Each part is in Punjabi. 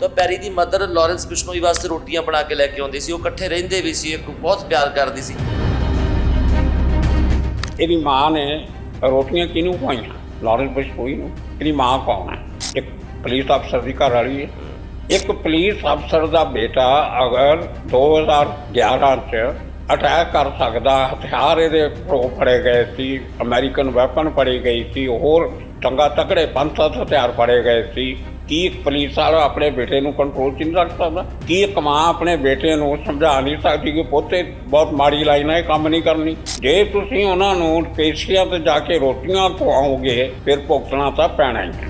ਤਾਂ ਪੈਰੀ ਦੀ ਮਦਰ ਲਾਰੈਂਸ ਬਿਸ਼ਨੋਈ ਵਾਸਤੇ ਰੋਟੀਆਂ ਬਣਾ ਕੇ ਲੈ ਕੇ ਆਉਂਦੀ ਸੀ, ਉਹ ਇਕੱਠੇ ਰਹਿੰਦੇ ਵੀ ਸੀ, ਇੱਕ ਬਹੁਤ ਪਿਆਰ ਕਰਦੀ ਸੀ। ਇਹਦੀ ਮਾਂ ਨੇ ਰੋਟੀਆਂ ਕਿਹਨੂੰ ਖਵਾਈਆਂ? ਲਾਰੈਂਸ ਬਿਸ਼ਨੋਈ ਨੂੰ। ਇਹਦੀ ਮਾਂ ਕੌਣ ਹੈ? ਇੱਕ ਪੁਲਿਸ ਅਫਸਰ ਦੀ ਘਰ ਵਾਲੀ ਹੈ। ਇੱਕ ਪੁਲਿਸ ਅਫਸਰ ਦਾ ਬੇਟਾ ਅਗਰ 2011 ਚ ਅਟੈਕ ਕਰ ਸਕਦਾ, ਹਥਿਆਰ ਇਹਦੇ ਫੜੇ ਗਏ ਸੀ, ਅਮਰੀਕਨ ਵੈਪਨ ਫੜੇ ਗਈ ਸੀ, ਹੋਰ ਚੰਗਾ ਤਕੜੇ ਪੰਜ ਸੱਤ ਹਥਿਆਰ ਫੜੇ ਗਏ ਸੀ ਕੀ ਇੱਕ ਪੁਲਿਸ ਵਾਲਾ ਆਪਣੇ ਬੇਟੇ ਨੂੰ ਕੰਟਰੋਲ ਚ ਨਹੀਂ ਰੱਖ ਸਕਦਾ? ਕੀ ਇੱਕ ਮਾਂ ਆਪਣੇ ਬੇਟੇ ਨੂੰ ਸਮਝਾ ਨਹੀਂ ਸਕਦੀ ਕਿ ਪੋਤੇ ਬਹੁਤ ਮਾੜੀ ਲਾਈਨ ਹੈ ਕੰਮ ਨਹੀਂ ਕਰਨੀ? ਜੇ ਤੁਸੀਂ ਉਹਨਾਂ ਨੂੰ ਪੇਸ਼ੀਆਂ ਤੇ ਜਾ ਕੇ ਰੋਟੀਆਂ ਖਵਾਓਗੇ, ਫਿਰ ਭੁਗਤਣਾ ਤਾਂ ਪੈਣਾ ਹੀ ਹੈ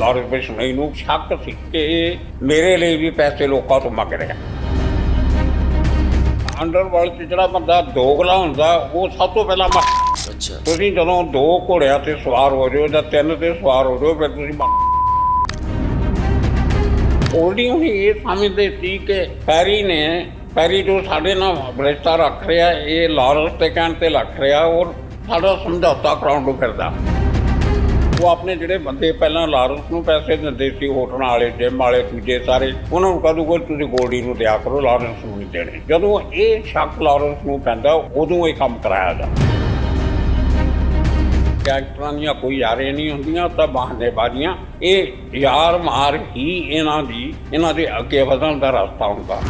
ਲਾਰੈਂਸ ਬਿਸ਼ਨੋਈ ਨੂੰ ਸ਼ੱਕ ਸੀ ਕਿ ਮੇਰੇ ਲਈ ਵੀ ਪੈਸੇ ਲੋਕਾਂ ਤੋਂ ਮੰਗ ਰਿਹਾ। ਅੰਡਰਵਰਲਡ 'ਚ ਜਿਹੜਾ ਬੰਦਾ ਦੋਗਲਾ ਹੁੰਦਾ, ਉਹ ਸਭ ਤੋਂ ਪਹਿਲਾਂ ਮਰ ਅੱਛਾ ਤੁਸੀਂ ਜਦੋਂ ਦੋ ਘੋੜਿਆਂ ਤੇ ਸਵਾਰ ਹੋ ਜਾਓ ਜਾਂ ਤਿੰਨ ਤੇ ਸਵਾਰ ਹੋ ਜਾਓ, ਫਿਰ ਤੁਸੀਂ ਉਹਦੀ ਉਹਨੇ ਇਹ ਸਮਝਦੇ ਸੀ ਕਿ ਪੈਰੀ ਨੇ, ਪੈਰੀ ਜੋ ਸਾਡੇ ਨਾਲ ਬ੍ਰਿਸ਼ਤਾ ਰੱਖ ਰਿਹਾ, ਇਹ ਲਾਰੈਂਸ ਤੇ ਕਹਿਣ ਤੇ ਰੱਖ ਰਿਹਾ ਔਰ ਸਾਡਾ ਸਮਝੌਤਾ ਕਰਾਉਣ ਨੂੰ ਫਿਰਦਾ। ਉਹ ਆਪਣੇ ਜਿਹੜੇ ਬੰਦੇ ਪਹਿਲਾਂ ਲਾਰੈਂਸ ਨੂੰ ਪੈਸੇ ਦਿੰਦੇ ਸੀ, ਹੋਟਲਾਂ ਵਾਲੇ ਜਿਮ ਵਾਲੇ, ਦੂਜੇ ਸਾਰੇ, ਉਹਨਾਂ ਨੂੰ ਕਹਦੂ ਕੋਈ ਤੁਸੀਂ ਗੋਲਡੀ ਨੂੰ ਦਿਆ ਕਰੋ ਲਾਰੈਂਸ ਨੂੰ ਨਹੀਂ ਦੇਣੇ। ਜਦੋਂ ਇਹ ਸ਼ੱਕ ਲਾਰੈਂਸ ਨੂੰ ਪੈਂਦਾ, ਉਦੋਂ ਇਹ ਕੰਮ ਕਰਾਇਆ ਜਾਂਦਾ। ਗੈਂਗਸਟਰਾਂ ਦੀਆਂ ਕੋਈ ਯਾਰੇ ਨਹੀਂ ਹੁੰਦੀਆਂ, ਤਾਂ ਬਹਾਨੇਬਾਜ਼ੀਆਂ। ਇਹ ਯਾਰ ਮਾਰ ਹੀ ਇਹਨਾਂ ਦੀ, ਇਹਨਾਂ ਦੇ ਅੱਗੇ ਵਧਣ ਦਾ ਰਸਤਾ ਹੁੰਦਾ।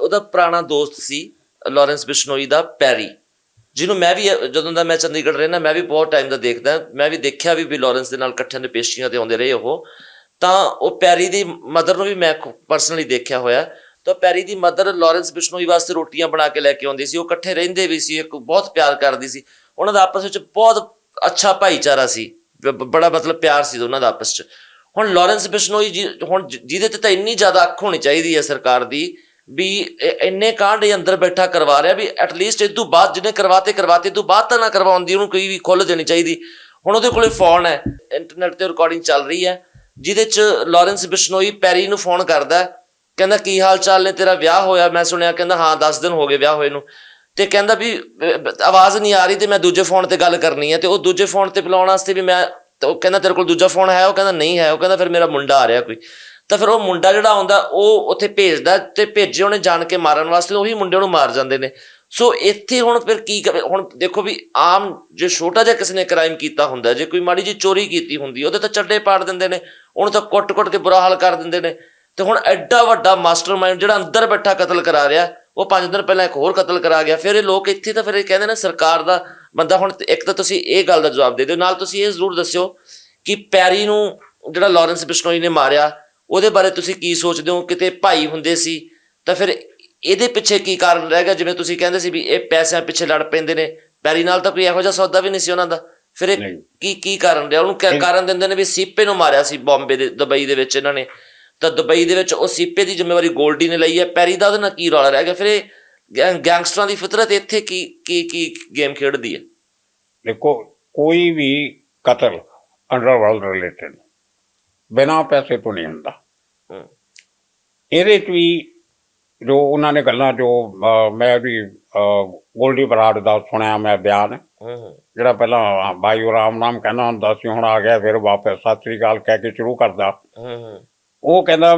ਉਹਦਾ ਪੁਰਾਣਾ ਦੋਸਤ ਸੀ, ਲਾਰੈਂਸ ਬਿਸ਼ਨੋਈ ਦਾ, ਪੈਰੀ। ਜਿਹਨੂੰ ਮੈਂ ਵੀ, ਜਦੋਂ ਦਾ ਮੈਂ ਚੰਡੀਗੜ੍ਹ ਰਹਿਣਾ ਮੈਂ ਵੀ ਬਹੁਤ ਟਾਈਮ ਦਾ ਦੇਖਦਾ। ਮੈਂ ਵੀ ਦੇਖਿਆ ਵੀ ਵੀ ਲਾਰੈਂਸ ਦੇ ਨਾਲ ਇਕੱਠਿਆਂ ਦੇ ਪੇਸ਼ੀਆਂ ਤੇ ਆਉਂਦੇ ਰਹੇ ਉਹ। ਤਾਂ ਉਹ ਪੈਰੀ ਦੀ ਮਦਰ ਨੂੰ ਵੀ ਮੈਂ ਪਰਸਨਲੀ ਦੇਖਿਆ ਹੋਇਆ। ਤਾਂ ਪੈਰੀ ਦੀ ਮਦਰ ਲਾਰੈਂਸ ਬਿਸ਼ਨੋਈ ਵਾਸਤੇ ਰੋਟੀਆਂ ਬਣਾ ਕੇ ਲੈ ਕੇ ਆਉਂਦੀ ਸੀ, ਉਹ ਇਕੱਠੇ ਰਹਿੰਦੇ ਵੀ ਸੀ, ਇੱਕ ਬਹੁਤ ਪਿਆਰ ਕਰਦੀ ਸੀ। ਉਹਨਾਂ ਦਾ ਆਪਸ ਵਿੱਚ ਬਹੁਤ ਅੱਛਾ ਭਾਈਚਾਰਾ ਸੀ ਬੜਾ ਮਤਲਬ ਪਿਆਰ ਸੀ ਉਹਨਾਂ ਦਾ ਆਪਸ ਵਿੱਚ। ਹੁਣ ਲਾਰੈਂਸ ਬਿਸ਼ਨੋਈ ਜੀ ਹੁਣ ਜਿਹਦੇ ਤੇ ਤਾਂ ਇੰਨੀ ਜ਼ਿਆਦਾ ਅੱਖ ਹੋਣੀ ਚਾਹੀਦੀ ਹੈ ਸਰਕਾਰ ਦੀ, ਵੀ ਇੰਨੇ ਕਾਂਡ ਇਹ ਅੰਦਰ ਬੈਠਾ ਕਰਵਾ ਰਿਹਾ ਵੀ ਐਟਲੀਸਟ ਇਹ ਤੋਂ ਬਾਅਦ ਜਿਹਨੇ ਕਰਵਾਤੇ ਕਰਵਾਤੇ ਤੋਂ ਬਾਅਦ ਤਾਂ ਨਾ ਕਰਵਾਉਣ ਦੀ ਉਹਨੂੰ ਕੋਈ ਵੀ ਖੁੱਲ੍ਹ ਦੇਣੀ ਚਾਹੀਦੀ। ਹੁਣ ਉਹਦੇ ਕੋਲੇ ਫੋਨ ਹੈ, ਇੰਟਰਨੈਟ ਤੇ ਰਿਕਾਰਡਿੰਗ ਚੱਲ ਰਹੀ ਹੈ, ਜਿਹਦੇ ਚ ਲਾਰੈਂਸ ਬਿਸ਼ਨੋਈ ਪੈਰੀ ਨੂੰ ਫੋਨ ਕਰਦਾ ਕਹਿੰਦਾ, ਕੀ ਹਾਲ ਚਾਲ ਨੇ? ਤੇਰਾ ਵਿਆਹ ਹੋਇਆ। ਮੈਂ ਸੁਣਿਆ, ਕਹਿੰਦਾ, ਹਾਂ 10 ਦਿਨ ਹੋ ਗਏ ਵਿਆਹ ਹੋਏ ਨੂੰ। ਤੇ ਕਹਿੰਦਾ ਵੀ ਆਵਾਜ਼ ਨਹੀਂ ਆ ਰਹੀ ਤੇ ਮੈਂ ਦੂਜੇ ਫੋਨ ਤੇ ਗੱਲ ਕਰਨੀ ਹੈ ਤੇ ਉਹ ਦੂਜੇ ਫੋਨ ਤੇ ਬੁਲਾਉਣ ਵਾਸਤੇ ਵੀ ਮੈਂ ਉਹ ਕਹਿੰਦਾ, ਤੇਰੇ ਕੋਲ ਦੂਜਾ ਫੋਨ ਹੈ? ਉਹ ਕਹਿੰਦਾ, ਨਹੀਂ ਹੈ। ਉਹ ਕਹਿੰਦਾ, ਫਿਰ ਮੇਰਾ ਮੁੰਡਾ ਆ ਰਿਹਾ ਕੋਈ। ਤਾਂ ਫਿਰ ਉਹ ਮੁੰਡਾ ਜਿਹੜਾ ਆਉਂਦਾ, ਉਹ ਉੱਥੇ ਭੇਜਦਾ ਤੇ ਭੇਜੇ ਉਹਨੇ ਜਾਣ ਕੇ ਮਾਰਨ ਵਾਸਤੇ, ਉਹੀ ਮੁੰਡੇ ਨੂੰ ਮਾਰ ਜਾਂਦੇ ਨੇ। ਸੋ ਇੱਥੇ ਹੁਣ ਫਿਰ ਕੀ ਹੁਣ ਦੇਖੋ ਵੀ ਆਮ ਜੇ ਛੋਟਾ ਜਿਹਾ ਕਿਸੇ ਨੇ ਕ੍ਰਾਈਮ ਕੀਤਾ ਹੁੰਦਾ, ਜੇ ਕੋਈ ਮਾੜੀ ਜੀ ਚੋਰੀ ਕੀਤੀ ਹੁੰਦੀ, ਉਹਦੇ ਤਾਂ ਚੱਡੇ ਪਾੜ ਦਿੰਦੇ ਨੇ, ਉਹਨੂੰ ਤਾਂ ਕੁੱਟ-ਕੁੱਟ ਕੇ ਬੁਰਾ ਹਾਲ ਕਰ ਦਿੰਦੇ ਨੇ। ਤੇ ਹੁਣ ਐਡਾ ਵੱਡਾ ਮਾਸਟਰਮਾਈਂਡ ਜਿਹੜਾ ਅੰਦਰ ਬੈਠਾ ਕਤਲ ਕਰਾ ਰਿਹਾ ਉਹ 5 ਦਿਨ ਪਹਿਲਾਂ ਇੱਕ ਹੋਰ ਕਤਲ ਕਰਾ ਗਿਆ। ਫਿਰ ਇਹ ਲੋਕ ਇੱਥੇ ਤਾਂ ਫਿਰ ਇਹ ਕਹਿੰਦੇ ਨੇ ਸਰਕਾਰ ਦਾ ਬੰਦਾ ਹੁਣ ਇੱਕ ਤਾਂ ਤੁਸੀਂ ਇਹ ਗੱਲ ਦਾ ਜਵਾਬ ਦੇ ਦਿਓ। ਨਾਲ ਤੁਸੀਂ ਇਹ ਜ਼ਰੂਰ ਦੱਸਿਓ ਕਿ ਪੈਰੀ ਨੂੰ ਜਿਹੜਾ ਲਾਰੈਂਸ ਬਿਸ਼ਨੋਈ ਨੇ ਮਾਰਿਆ ਉਹਦੇ ਬਾਰੇ ਤੁਸੀਂ ਕੀ ਸੋਚਦੇ ਹੋ? ਕਿਤੇ ਭਾਈ ਹੁੰਦੇ ਸੀ ਤਾਂ ਫਿਰ ਇਹਦੇ ਪਿੱਛੇ ਕੀ ਕਾਰਨ ਰਹਿ ਗਿਆ? ਜਿਵੇਂ ਤੁਸੀਂ ਕਹਿੰਦੇ ਸੀ ਵੀ ਇਹ ਪੈਸਿਆਂ ਪਿੱਛੇ ਲੜ ਪੈਂਦੇ ਨੇ ਪੈਰੀ ਨਾਲ ਤਾਂ ਕੋਈ ਇਹੋ ਜਿਹਾ ਸੌਦਾ ਵੀ ਨਹੀਂ ਸੀ ਉਹਨਾਂ ਦਾ। ਫਿਰ ਇਹ। ਕੀ ਕੀ ਕਾਰਨ ਰਿਹਾ? ਉਹਨੂੰ ਕਾਰਨ ਦਿੰਦੇ ਨੇ ਵੀ ਸੀਪੇ ਨੂੰ ਮਾਰਿਆ ਸੀ ਬੰਬੇ ਦੇ ਦੁਬਈ ਦੇ ਵਿੱਚ ਇਹਨਾਂ ਨੇ। ਤਾਂ ਦੁਬਈ ਦੇ ਵਿੱਚ ਉਹ ਸੀਪੇ ਦੀ ਜ਼ਿੰਮੇਵਾਰੀ ਗੋਲਡੀ ਨੇ ਲਈ ਹੈ। ਪੈਰੀ ਦਾ ਉਹਦੇ ਨਾਲ ਕੀ ਰੌਲਾ ਰਹਿ ਗਿਆ? ਫਿਰ ਇਹ ਗੈਂਗਸਟਰਾਂ ਦੀ ਫਿਤਰਤ ਇੱਥੇ ਕੀ ਕੀ ਕੀ ਗੇਮ ਖੇਡਦੀ ਹੈ? ਦੇਖੋ ਕੋਈ ਵੀ ਕਤਲ ਅੰਡਰਵਰਲਡ ਰਿਲੇਟਡ ਬਿਨਾਂ ਪੈਸੇ ਤੋਂ ਨਹੀਂ ਹੁੰਦਾ। ਇਹਦੇ 'ਚ ਵੀ ਜੋ ਉਹਨਾਂ ਨੇ ਗੱਲਾਂ ਜੋ ਮੈਂ ਵੀ ਗੋਲਡੀ ਬਰਾੜ ਦਾ ਸੁਣਿਆ ਮੈਂ ਬਿਆਨ। ਜਿਹੜਾ ਪਹਿਲਾਂ ਬਾਈ ਰਾਮ ਨਾਮ ਕਹਿੰਦਾ ਹੁੰਦਾ ਸੀ ਹੁਣ ਆ ਗਿਆ ਫਿਰ ਵਾਪਸ ਸਤਿ ਸ੍ਰੀ ਅਕਾਲ ਕਹਿ ਕੇ ਸ਼ੁਰੂ ਕਰਦਾ। ਉਹ ਕਹਿੰਦਾ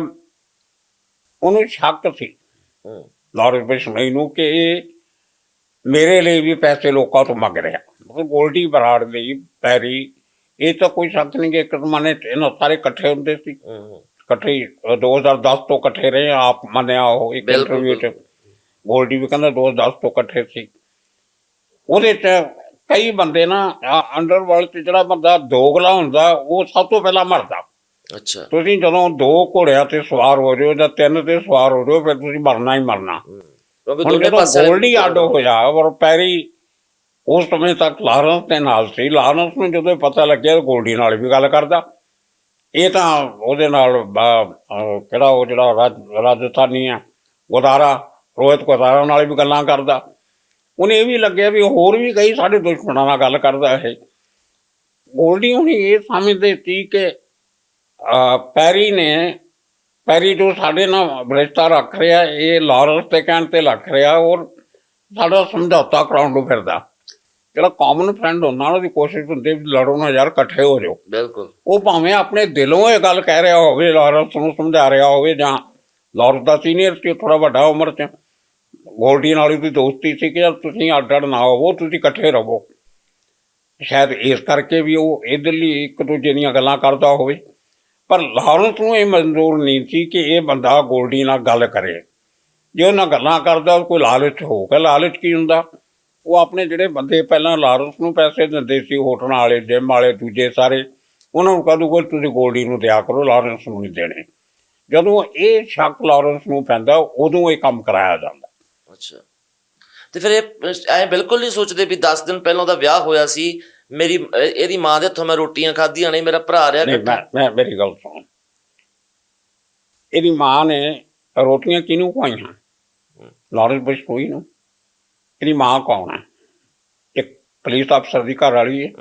ਉਹਨੂੰ ਸ਼ੱਕ ਸੀ। ਲਾਰੈਂਸ ਬਿਸ਼ਨੋਈ ਨੂੰ ਕਿ ਇਹ ਮੇਰੇ ਲਈ ਵੀ ਪੈਸੇ ਲੋਕਾਂ ਤੋਂ ਮੰਗ ਰਿਹਾ। ਮਤਲਬ ਗੋਲਡੀ ਬਰਾੜ ਲਈ ਪੈਰੀ ਇਹ ਤਾਂ ਕੋਈ ਸ਼ੱਕ ਨਹੀਂ ਕਿ ਇੱਕ ਜ਼ਮਾਨੇ ਇਹਨਾਂ ਸਾਰੇ ਇਕੱਠੇ ਹੁੰਦੇ ਸੀ। ਇਕੱਠੇ ਹੀ, ਅਹ 2010 ਤੋਂ ਇਕੱਠੇ ਰਹੇ ਆਪ ਮੰਨਿਆ ਉਹ ਇੱਕ ਇੰਟਰਵਿਊ 'ਚ। ਗੋਲਡੀ ਵੀ ਕਹਿੰਦਾ 2010 ਤੋਂ ਇਕੱਠੇ ਸੀ। ਉਹਦੇ 'ਚ ਕਈ ਬੰਦੇ ਨਾ ਅੰਡਰਵਰਲਡ 'ਚ ਜਿਹੜਾ ਬੰਦਾ ਦੋਗਲਾ ਹੁੰਦਾ ਉਹ ਸਭ ਤੋਂ ਪਹਿਲਾਂ ਮਰਦਾ। ਅੱਛਾ। ਤੁਸੀਂ ਜਦੋਂ ਦੋ ਘੋੜਿਆਂ ਤੇ ਸਵਾਰ ਹੋ ਜਾਓ ਜਾਂ ਤਿੰਨ ਤੇ ਸਵਾਰ ਹੋ ਜਾਓ ਫਿਰ ਤੁਸੀਂ ਮਰਨਾ ਹੀ ਮਰਨਾ। ਹੂੰ। ਕਿਉਂਕਿ ਦੋਨੇ ਪਾਸੇ ਗੋਲਡੀ ਅੱਡ ਹੋਇਆ ਔਰ ਪੈਰੀ ਉਸ ਸਮੇਂ ਤੱਕ ਲਾਰੈਂਸ ਦੇ ਨਾਲ ਸੀ। ਲਾਰੈਂਸ ਨੂੰ ਜਦੋਂ ਪਤਾ ਲੱਗਿਆ ਗੋਲਡੀ ਨਾਲ ਵੀ ਗੱਲ ਕਰਦਾ। ਇਹ ਤਾਂ ਉਹਦੇ ਨਾਲ ਕਿਹੜਾ ਉਹ ਜਿਹੜਾ ਰਾਜ- ਰਾਜਸਥਾਨੀ ਆ ਗੋਦਾਰਾ ਰੋਹਿਤ ਗੋਦਾਰਾ ਨਾਲ ਵੀ ਗੱਲਾਂ ਕਰਦਾ। ਉਹਨੇ ਇਹ ਵੀ ਲੱਗਿਆ ਵੀ ਹੋਰ ਵੀ ਕਈ ਸਾਡੇ ਦੁਸ਼ਮਣਾਂ ਨਾਲ ਗੱਲ ਕਰਦਾ ਇਹ। ਗੋਲਡੀ ਉਹਨੇ ਇਹ ਸਮਝਦੇ ਸੀ ਕਿ ਪੈਰੀ ਨੇ ਪੈਰੀ ਜੋ ਸਾਡੇ ਨਾਲ ਬ੍ਰਿਸ਼ਤਾ ਰੱਖ ਰਿਹਾ ਇਹ ਲਾਰੈਂਸ ਤੇ ਕਹਿਣ ਤੇ ਰੱਖ ਰਿਹਾ ਔਰ ਸਾਡਾ ਸਮਝੌਤਾ ਕਰਾਉਣ ਨੂੰ ਫਿਰਦਾ। ਜਿਹੜਾ ਕਾਮਨ ਫਰੈਂਡ ਹੁੰਦਾ ਨਾ ਉਹਦੀ ਕੋਸ਼ਿਸ਼ ਹੁੰਦੀ ਵੀ ਲੜੋ ਨਾ ਯਾਰ ਇਕੱਠੇ ਹੋ ਜਾਓ। ਬਿਲਕੁਲ। ਉਹ ਭਾਵੇਂ ਆਪਣੇ ਦਿਲੋਂ ਇਹ ਗੱਲ ਕਹਿ ਰਿਹਾ ਹੋਵੇ ਲਾਰੈਂਸ ਨੂੰ ਸਮਝਾ ਰਿਹਾ ਹੋਵੇ ਜਾਂ ਲਾਰੈਂਸ ਦਾ ਸੀਨੀਅਰ ਸੀ ਥੋੜਾ ਵੱਡਾ ਉਮਰ 'ਚ ਗੋਲਡੀ ਨਾਲ ਉਹਦੀ ਦੋਸਤੀ ਸੀ ਕਿ ਯਾਰ ਤੁਸੀਂ ਅੱਡ ਅੱਡ ਨਾ ਹੋਵੋ ਤੁਸੀਂ ਇਕੱਠੇ ਰਹੋ। ਸ਼ਾਇਦ ਇਸ ਕਰਕੇ ਵੀ ਉਹ ਇਧਰਲੀ ਇੱਕ ਦੂਜੇ ਦੀਆਂ ਗੱਲਾਂ ਕਰਦਾ ਹੋਵੇ। ਪਰ ਲਾਰੈਂਸ ਨੂੰ ਇਹ ਮਨਜ਼ੂਰ ਨਹੀਂ ਸੀ ਕਿ ਇਹ ਬੰਦਾ ਗੋਲਡੀ ਨਾਲ ਗੱਲ ਕਰੇ। ਜੇ ਉਹਨਾਂ ਗੱਲਾਂ ਕਰਦਾ ਕੋਈ ਲਾਲਚ ਹੋਊਗਾ ਲਾਲਚ ਕੀ ਹੁੰਦਾ? ਉਹ ਆਪਣੇ ਜਿਹੜੇ ਬੰਦੇ ਪਹਿਲਾਂ ਲਾਰੈਂਸ ਨੂੰ ਪੈਸੇ ਦਿੰਦੇ ਸੀ, ਹੋਟਲਾਂ ਵਾਲੇ, ਜਿਮ ਵਾਲੇ, ਦੂਜੇ ਸਾਰੇ, ਉਹਨਾਂ ਨੂੰ ਕਹਦੂ ਕੋਈ ਤੁਸੀਂ ਗੋਲਡੀ ਨੂੰ ਦਿਆ ਕਰੋ, ਲਾਰੈਂਸ ਨੂੰ ਨਹੀਂ ਦੇਣੇ। ਜਦੋਂ ਇਹ ਸ਼ੱਕ ਲਾਰੈਂਸ ਨੂੰ ਪੈਂਦਾ, ਉਦੋਂ ਇਹ ਕੰਮ ਕਰਾਇਆ ਜਾਂਦਾ। ਅੱਛਾ। ਤੇ ਫਿਰ ਇਹ, ਐ ਬਿਲਕੁਲ ਨਹੀਂ ਸੋਚਦੇ ਵੀ 10 ਦਿਨ ਪਹਿਲਾਂ ਉਹਦਾ ਵਿਆਹ ਹੋਇਆ ਸੀ ਮੇਰੀ ਇਹ- ਇਹਦੀ ਮਾਂ ਦੇ ਹੱਥੋਂ ਮੈਂ ਰੋਟੀਆਂ ਖਾਧੀਆਂ ਨੇ ਮੇਰਾ ਭਰਾ ਰਿਹਾ ਨਹੀਂ ਮੈਂ ਮੈਂ ਮੇਰੀ ਗੱਲ ਸੁਣ। ਇਹਦੀ ਮਾਂ ਨੇ ਰੋਟੀਆਂ ਕਿਹਨੂੰ ਖਵਾਈਆਂ? ਲਾਰੈਂਸ ਬਿਸ਼ਨੋਈ ਨੂੰ। ਇਹਦੀ ਮਾਂ ਕੌਣ ਹੈ? ਇੱਕ ਪੁਲਿਸ ਅਫਸਰ ਦੀ ਘਰ ਵਾਲੀ ਹੈ।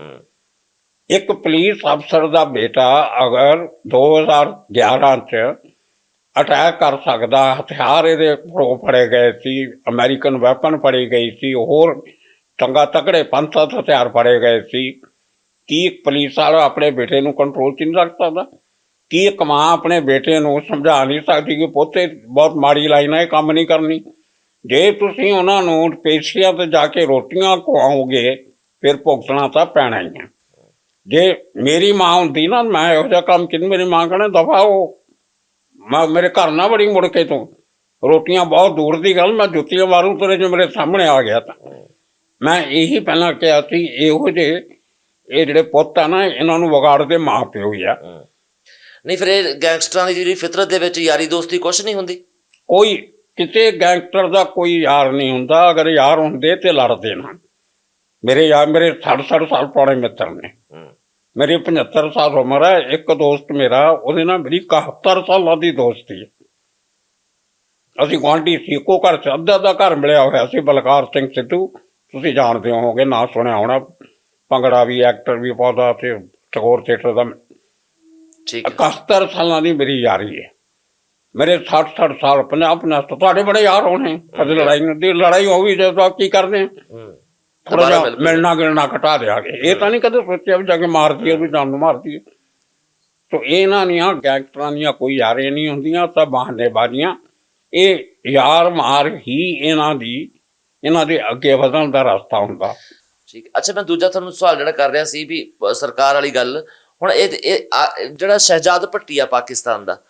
ਇੱਕ ਪੁਲਿਸ ਅਫਸਰ ਦਾ ਬੇਟਾ ਅਗਰ 2011 ਚ ਅਟੈਕ ਕਰ ਸਕਦਾ ਹਥਿਆਰ ਇਹਦੇ ਕੋਲੋਂ ਫੜੇ ਗਏ ਸੀ ਅਮਰੀਕਨ ਵੈਪਨ ਫੜੀ ਗਈ ਸੀ ਹੋਰ ਚੰਗਾ ਤਕੜੇ ਪੰਜ ਸੱਤ ਹਥਿਆਰ ਫੜੇ ਗਏ ਸੀ। ਕੀ ਇੱਕ ਪੁਲਿਸ ਵਾਲਾ ਆਪਣੇ ਬੇਟੇ ਨੂੰ ਕੰਟਰੋਲ 'ਚ ਨਹੀਂ ਰੱਖ ਸਕਦਾ? ਕੀ ਇੱਕ ਮਾਂ ਆਪਣੇ ਬੇਟੇ ਨੂੰ ਸਮਝਾ ਨਹੀਂ ਸਕਦੀ ਕਿ ਪੋਤੇ ਬਹੁਤ ਮਾੜੀ ਲਾਈਨ ਹੈ ਕੰਮ ਨਹੀਂ ਕਰਨੀ? ਜੇ ਤੁਸੀਂ ਉਹਨਾਂ ਨੂੰ ਪੇਸ਼ੀਆਂ ਤੇ ਜਾ ਕੇ ਰੋਟੀਆਂ ਖਵਾਓਗੇ, ਫਿਰ ਭੁਗਤਣਾ ਤਾਂ ਪੈਣਾ ਹੀ ਹੈ ਜੇ ਮੇਰੀ ਮਾਂ ਹੁੰਦੀ ਨਾ, ਮੈਂ ਇਹੋ ਜਿਹਾ ਕੰਮ ਕਿਨ ਮੇਰੀ ਮਾਂ ਕਹਣਾ ਦਫਾ ਉਹ ਮੈਂ, ਮੇਰੇ ਘਰ ਨਾ ਬੜੀ ਮੁੜ ਕੇ ਤੂੰ। ਰੋਟੀਆਂ ਬਹੁਤ ਦੂਰ ਦੀ ਗੱਲ, ਮੈਂ ਜੁੱਤੀਆਂ ਮਾਰੂ, ਤੇਰੇ ਜੋ ਮੇਰੇ ਸਾਹਮਣੇ ਆ ਗਿਆ ਤਾਂ। ਮੈਂ ਇਹੀ ਪਹਿਲਾਂ ਕਿਹਾ ਸੀ ਇਹੋ ਜਿਹੇ ਇਹ ਜਿਹੜੇ ਪੁੱਤ ਆ ਨਾ ਇਹਨਾਂ ਨੂੰ ਵਿਗਾੜਦੇ ਮਾਂ ਪਿਓ ਹੀ। ਆ। ਨਹੀਂ ਫਿਰ ਇਹ ਗੈਂਗਸਟਰਾਂ ਦੀ ਜਿਹੜੀ ਫਿਤਰਤ ਦੇ ਵਿੱਚ ਯਾਰੀ ਦੋਸਤੀ ਕੁਛ ਨਹੀਂ ਹੁੰਦੀ? ਕੋਈ ਕਿਸੇ ਗੈਂਗਸਟਰ ਦਾ ਕੋਈ ਯਾਰ ਨਹੀਂ ਹੁੰਦਾ ਅਗਰ ਯਾਰ ਹੁੰਦੇ ਤੇ ਲੜਦੇ ਨਾ। ਮੇਰੇ ਯਾਰ ਮੇਰੇ 60 60 ਸਾਲ ਪੁਰਾਣੇ ਮਿੱਤਰ ਨੇ। ਮੇਰੀ 75 ਸਾਲ ਉਮਰ ਹੈ ਇੱਕ ਦੋਸਤ ਮੇਰਾ ਉਹਦੇ ਨਾਲ ਮੇਰੀ 71 ਸਾਲਾਂ ਦੀ ਦੋਸਤੀ ਹੈ। ਅਸੀਂ ਗੁਆਂਢੀ ਸੀ ਇੱਕੋ ਘਰ ਚ ਅੱਧਾ ਦਾ ਘਰ ਮਿਲਿਆ ਹੋਇਆ ਸੀ ਬਲਕਾਰ ਸਿੰਘ ਸਿੱਧੂ। ਤੁਸੀਂ ਜਾਣਦੇ ਹੋਵੋਗੇ ਨਾਂ ਸੁਣਿਆ ਹੋਣਾ ਭੰਗੜਾ ਵੀ ਐਕਟਰ ਵੀ ਪਾਉਂਦਾ ਤੇ ਟਗੋਰ ਥੀਏਟਰ ਦਾ ਠੀਕ ਹੈ। 71 ਸਾਲਾਂ ਦੀ ਮੇਰੀ ਯਾਰੀ ਹੈ। ਮੇਰੇ 60 60 ਸਾਲ 50 50 ਤੁਹਾਡੇ ਬੜੇ ਯਾਰ ਹੋਣੇ। ਕਦੇ ਲੜਾਈ ਨਹੀਂ ਹੁੰਦੀ ਲੜਾਈ ਹੋਈ ਜੇ ਤਾਂ ਕੀ ਕਰਨੇ ਹੂੰ। ਥੋੜਾ ਜਿਹਾ। ਮਿਲਣਾ ਗਿਲਣਾ ਘਟਾ ਦਿਆਂਗੇ। ਇਹ ਤਾਂ ਨਹੀਂ ਕਦੇ ਸੋਚਿਆ ਵੀ ਜਾ ਕੇ ਮਾਰਦੀ ਹੈ ਵੀ ਜਾਨ ਨੂੰ ਮਾਰਦੀ ਹੈ। ਸੋ ਇਹਨਾਂ ਦੀਆਂ ਗੈਂਗਸਟਰਾਂ ਦੀਆਂ ਕੋਈ ਯਾਰੇ ਨਹੀਂ ਹੁੰਦੀਆਂ ਤਾਂ ਬਹਾਨੇਬਾਜ਼ੀਆਂ। ਇਹ ਯਾਰ ਮਾਰ ਹੀ ਇਹਨਾਂ ਦੀ ਇਹਨਾਂ ਦੇ ਅੱਗੇ ਵਧਣ ਦਾ ਰਸਤਾ ਹੁੰਦਾ। ਠੀਕ। ਅੱਛਾ ਮੈਂ ਦੂਜਾ ਤੁਹਾਨੂੰ ਸਵਾਲ ਜਿਹੜਾ ਕਰ ਰਿਹਾ ਸੀ ਵੀ ਅ, ਸਰਕਾਰ ਵਾਲੀ ਗੱਲ। ਹੁਣ ਇਹ ਇਹ ਆ- ਜਿਹੜਾ ਸ਼ਹਿਜਾਦ ਭੱਟੀ ਆ ਪਾਕਿਸਤਾਨ ਦਾ